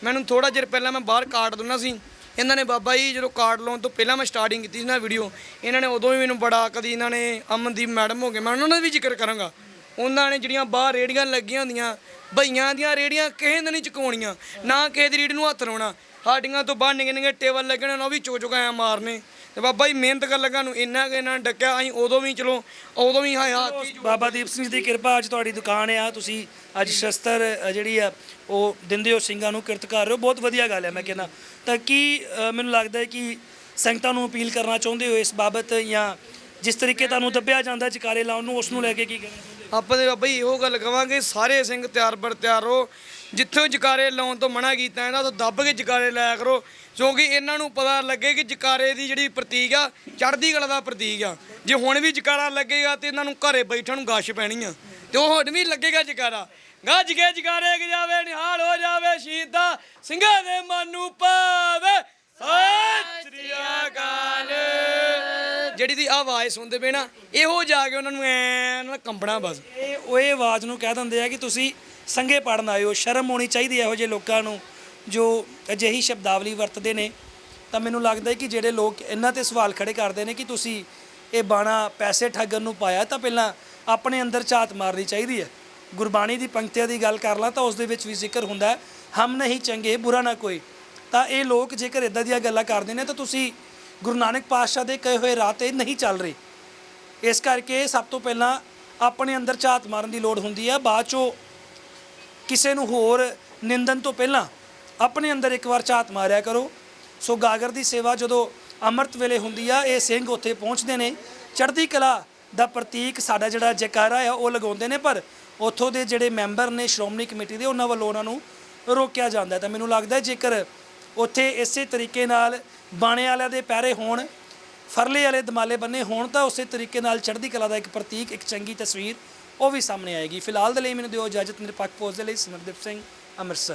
ਮੈਨੂੰ ਥੋੜਾ ਚਿਰ ਪਹਿਲਾਂ ਮੈਂ ਬਾਹਰ ਕਾਰਡ ਦਿੰਦਾ ਸੀ। ਇਹਨਾਂ ਨੇ ਬਾਬਾ ਜੀ ਜਦੋਂ ਕਾਰਡ ਲਾਉਣ ਤੋਂ ਪਹਿਲਾਂ ਮੈਂ ਸਟਾਰਟਿੰਗ ਕੀਤੀ ਸੀ ਨਾ ਵੀਡੀਓ ਇਹਨਾਂ ਨੇ ਉਦੋਂ ਵੀ ਮੈਨੂੰ ਬੜਾ ਕਦੀ ਇਹਨਾਂ ਨੇ ਅਮਨਦੀਪ ਮੈਡਮ ਹੋ ਗਏ ਮੈਂ ਉਹਨਾਂ ਦਾ ਵੀ ਜ਼ਿਕਰ ਕਰਾਂਗਾ। ਉਹਨਾਂ ਨੇ ਜਿਹੜੀਆਂ ਬਾਹਰ ਰੇੜੀਆਂ ਲੱਗੀਆਂ ਹੁੰਦੀਆਂ ਭਈਆਂ ਦੀਆਂ ਰੇੜੀਆਂ ਕਿਸੇ ਨੇ ਨਹੀਂ ਚੁਕਾਉਣੀਆਂ ਨਾ ਕਿਸੇ ਦੀ ਰੇੜੀ ਨੂੰ ਹੱਥ ਲਾਉਣਾ। ਸਾਡੀਆਂ ਤੋਂ ਬਾਹਰ ਨਿੱਕੇ ਨਿੱਕੇ ਟੇਬਲ ਲੱਗਣੇ ਉਹ ਵੀ ਚੁਕ ਚੁਕਾ ਐ ਮਾਰਨੇ। ਤੇ ਬਾਬਾ ਜੀ ਮਿਹਨਤ ਕਰਨ ਲੱਗਾ ਨੂੰ ਇੰਨਾ ਕਿ ਇਹਨਾਂ ਨੇ ਡੱਕਿਆ ਅਸੀਂ ਉਦੋਂ ਵੀ ਚਲੋ ਉਦੋਂ ਵੀ ਹਾਂ ਹੱਥ ਬਾਬਾ ਦੀਪ ਸਿੰਘ ਜੀ ਦੀ ਕਿਰਪਾ ਅੱਜ ਤੁਹਾਡੀ ਦੁਕਾਨ ਆ ਤੁਸੀਂ ਅੱਜ ਸ਼ਸਤਰ ਅ, ਜਿਹੜੀ ਆ ਉਹ ਦਿੰਦੇ ਹੋ ਸਿੰਘਾਂ ਨੂੰ ਕਿਰਤ ਕਰ ਰਹੇ ਹੋ ਬਹੁਤ ਵਧੀਆ ਗੱਲ ਹੈ ਮੈਂ ਕਹਿੰਦਾ ਤਾਂ ਕੀ ਅ, ਮੈਨੂੰ ਲੱਗਦਾ ਹੈ ਕਿ ਸੰਗਤਾਂ ਨੂੰ ਅਪੀਲ ਕਰਨਾ ਚਾਹੁੰਦੇ ਹੋ ਇਸ ਬਾਬਤ ਜਾਂ ਜਿਸ ਤਰੀਕੇ ਤੁਹਾਨੂੰ ਦੱਬਿਆ ਜਾਂਦਾ ਜਕਾਰੇ ਲਾਉਣ ਨੂੰ ਉਸ ਨੂੰ ਲੈ ਕੇ ਕੀ ਕਹਿਣਾ ਚਾਹੁੰਦੇ ਹੋ? ਆਪਾਂ ਦੇ ਬਾਬਾ ਜੀ ਇਹੋ ਗੱਲ ਕਵਾਂਗੇ ਸਾਰੇ ਸਿੰਘ ਤਿਆਰ ਬਰ ਤਿਆਰ ਹੋ ਜਿੱਥੋਂ ਜਕਾਰੇ ਲਾਉਣ ਤੋਂ ਮਨਾ ਕੀਤਾ, ਇਹਨਾਂ ਤੋਂ ਦੱਬ ਕੇ ਜਕਾਰੇ ਲਾਇਆ ਕਰੋ, ਕਿਉਂਕਿ ਇਹਨਾਂ ਨੂੰ ਪਤਾ ਲੱਗੇ ਕਿ ਜਕਾਰੇ ਦੀ ਜਿਹੜੀ ਪ੍ਰਤੀਕ ਆ, ਚੜ੍ਹਦੀ ਕਲਾ ਦਾ ਪ੍ਰਤੀਕ ਆ। ਜੇ ਹੁਣ ਵੀ ਜਕਾਰਾ ਲੱਗੇਗਾ ਤੇ ਇਹਨਾਂ ਨੂੰ ਘਰੇ ਬੈਠਣ ਨੂੰ ਗਾਸ਼ ਪੈਣੀ ਆ। ਤੇ ਉਹ ਹੁਣ ਵੀ ਲੱਗੇਗਾ ਜਕਾਰਾ। ਗੱਜ ਕੇ ਜਕਾਰੇ ਜਾਵੇ ਨਿਹਾਲ ਹੋ ਜਾਵੇ ਸ਼ਹੀਦਾ, ਸਿੰਘਾਂ ਦੇ ਮਨ ਨੂੰ ਪਾਵੇ। ਜਿਹੜੀ ਦੀ ਆਵਾਜ਼ ਸੁਣਦੇ ਪਏ ਨਾ ਇਹੋ ਜਾ ਕੇ ਉਹਨਾਂ ਨੂੰ ਐ ਨਾ ਕੰਬਣਾ ਬਸ। ਇਹ ਉਹ ਇਹ ਆਵਾਜ਼ ਨੂੰ ਕਹਿ ਦਿੰਦੇ ਆ ਕਿ ਤੁਸੀਂ ਸੰਗੇ ਪੜਨ ਹੋ ਸ਼ਰਮ ਹੋਣੀ ਚਾਹੀਦੀ ਹੈ ਇਹੋ ਜਿਹੇ ਲੋਕਾਂ ਨੂੰ ਜੋ ਅਜਿਹੀ ਸ਼ਬਦਾਵਲੀ ਵਰਤਦੇ ਨੇ। ਤਾਂ ਮੈਨੂੰ ਲੱਗਦਾ ਹੈ ਕਿ ਜਿਹੜੇ ਲੋਕ ਇਹਨਾਂ ਤੇ ਸਵਾਲ ਖੜੇ ਕਰਦੇ ਨੇ ਕਿ ਤੁਸੀਂ ਇਹ ਬਾਣਾ ਪੈਸੇ ਠੱਗਣ ਨੂੰ ਪਾਇਆ ਤਾਂ ਪਹਿਲਾਂ ਆਪਣੇ ਅੰਦਰ ਝਾਤ ਮਾਰਨੀ ਚਾਹੀਦੀ ਹੈ ਗੁਰਬਾਣੀ ਦੀ ਪੰਕਤੀਆਂ ਦੀ ਗੱਲ ਕਰ ਲਾਂ ਤਾਂ ਉਸ ਦੇ ਵਿੱਚ ਵੀ ਜ਼ਿਕਰ ਹੁੰਦਾ ਹੈ ਹਮ ਨਹੀਂ ਚੰਗੇ ਬੁਰਾ ਨਾ ਕੋਈ। ਤਾਂ ਇਹ ਲੋਕ ਜੇਕਰ ਇਦਾਂ ਦੀਆਂ ਗੱਲਾਂ ਕਰਦੇ ਨੇ ਤਾਂ ਤੁਸੀਂ ਗੁਰੂ ਨਾਨਕ ਪਾਤਸ਼ਾਹ ਦੇ ਕਹੇ ਹੋਏ ਰਾਹ ਤੇ ਨਹੀਂ ਚੱਲ ਰਹੇ। ਇਸ ਕਰਕੇ ਸਭ ਤੋਂ ਪਹਿਲਾਂ ਆਪਣੇ ਅੰਦਰ ਝਾਤ ਮਾਰਨ ਦੀ ਲੋੜ ਹੁੰਦੀ ਹੈ ਬਾਅਦ ਚੋਂ ਕਿਸੇ ਨੂੰ ਹੋਰ ਨਿੰਦਨ ਤੋਂ ਪਹਿਲਾਂ ਆਪਣੇ ਅੰਦਰ ਇੱਕ ਵਾਰ ਝਾਤ ਮਾਰਿਆ ਕਰੋ। ਸੋ ਗਾਗਰ ਦੀ ਸੇਵਾ ਜਦੋਂ ਅੰਮ੍ਰਿਤ ਵੇਲੇ ਹੁੰਦੀ ਆ, ਇਹ ਸਿੰਘ ਉੱਥੇ ਪਹੁੰਚਦੇ ਨੇ। ਚੜ੍ਹਦੀ ਕਲਾ ਦਾ ਪ੍ਰਤੀਕ ਸਾਡਾ ਜਿਹੜਾ ਜੈਕਾਰਾ ਆ, ਉਹ ਲਗਾਉਂਦੇ ਨੇ, ਪਰ ਉੱਥੋਂ ਦੇ ਜਿਹੜੇ ਮੈਂਬਰ ਨੇ, ਸ਼੍ਰੋਮਣੀ ਕਮੇਟੀ ਦੇ, ਉਹਨਾਂ ਵੱਲੋਂ ਉਹਨਾਂ ਨੂੰ ਰੋਕਿਆ ਜਾਂਦਾ ਤਾਂ ਮੈਨੂੰ ਲੱਗਦਾ ਜੇਕਰ ਉੱਥੇ ਇਸੇ ਤਰੀਕੇ ਨਾਲ ਬਾਣੇ ਵਾਲਿਆਂ ਦੇ ਪੈਰੇ ਹੋਣ, ਫਰਲੇ ਵਾਲੇ ਦਮਾਲੇ ਬੰਨੇ ਹੋਣ, ਤਾਂ ਉਸੇ ਤਰੀਕੇ ਨਾਲ ਚੜ੍ਹਦੀ ਕਲਾ ਦਾ ਇੱਕ ਪ੍ਰਤੀਕ, ਇੱਕ ਚੰਗੀ ਤਸਵੀਰ ਉਹ ਵੀ ਸਾਹਮਣੇ ਆਏਗੀ। ਫਿਲਹਾਲ ਦੇ ਲਈ ਮੈਨੂੰ ਦਿਓ ਇਜਾਜ਼ਤ, ਨਿਰਪੱਖ ਪੋਜ਼ ਦੇ ਲਈ ਸਿਮਰਦੀਪ ਸਿੰਘ ਅੰਮ੍ਰਿਤਸਰ।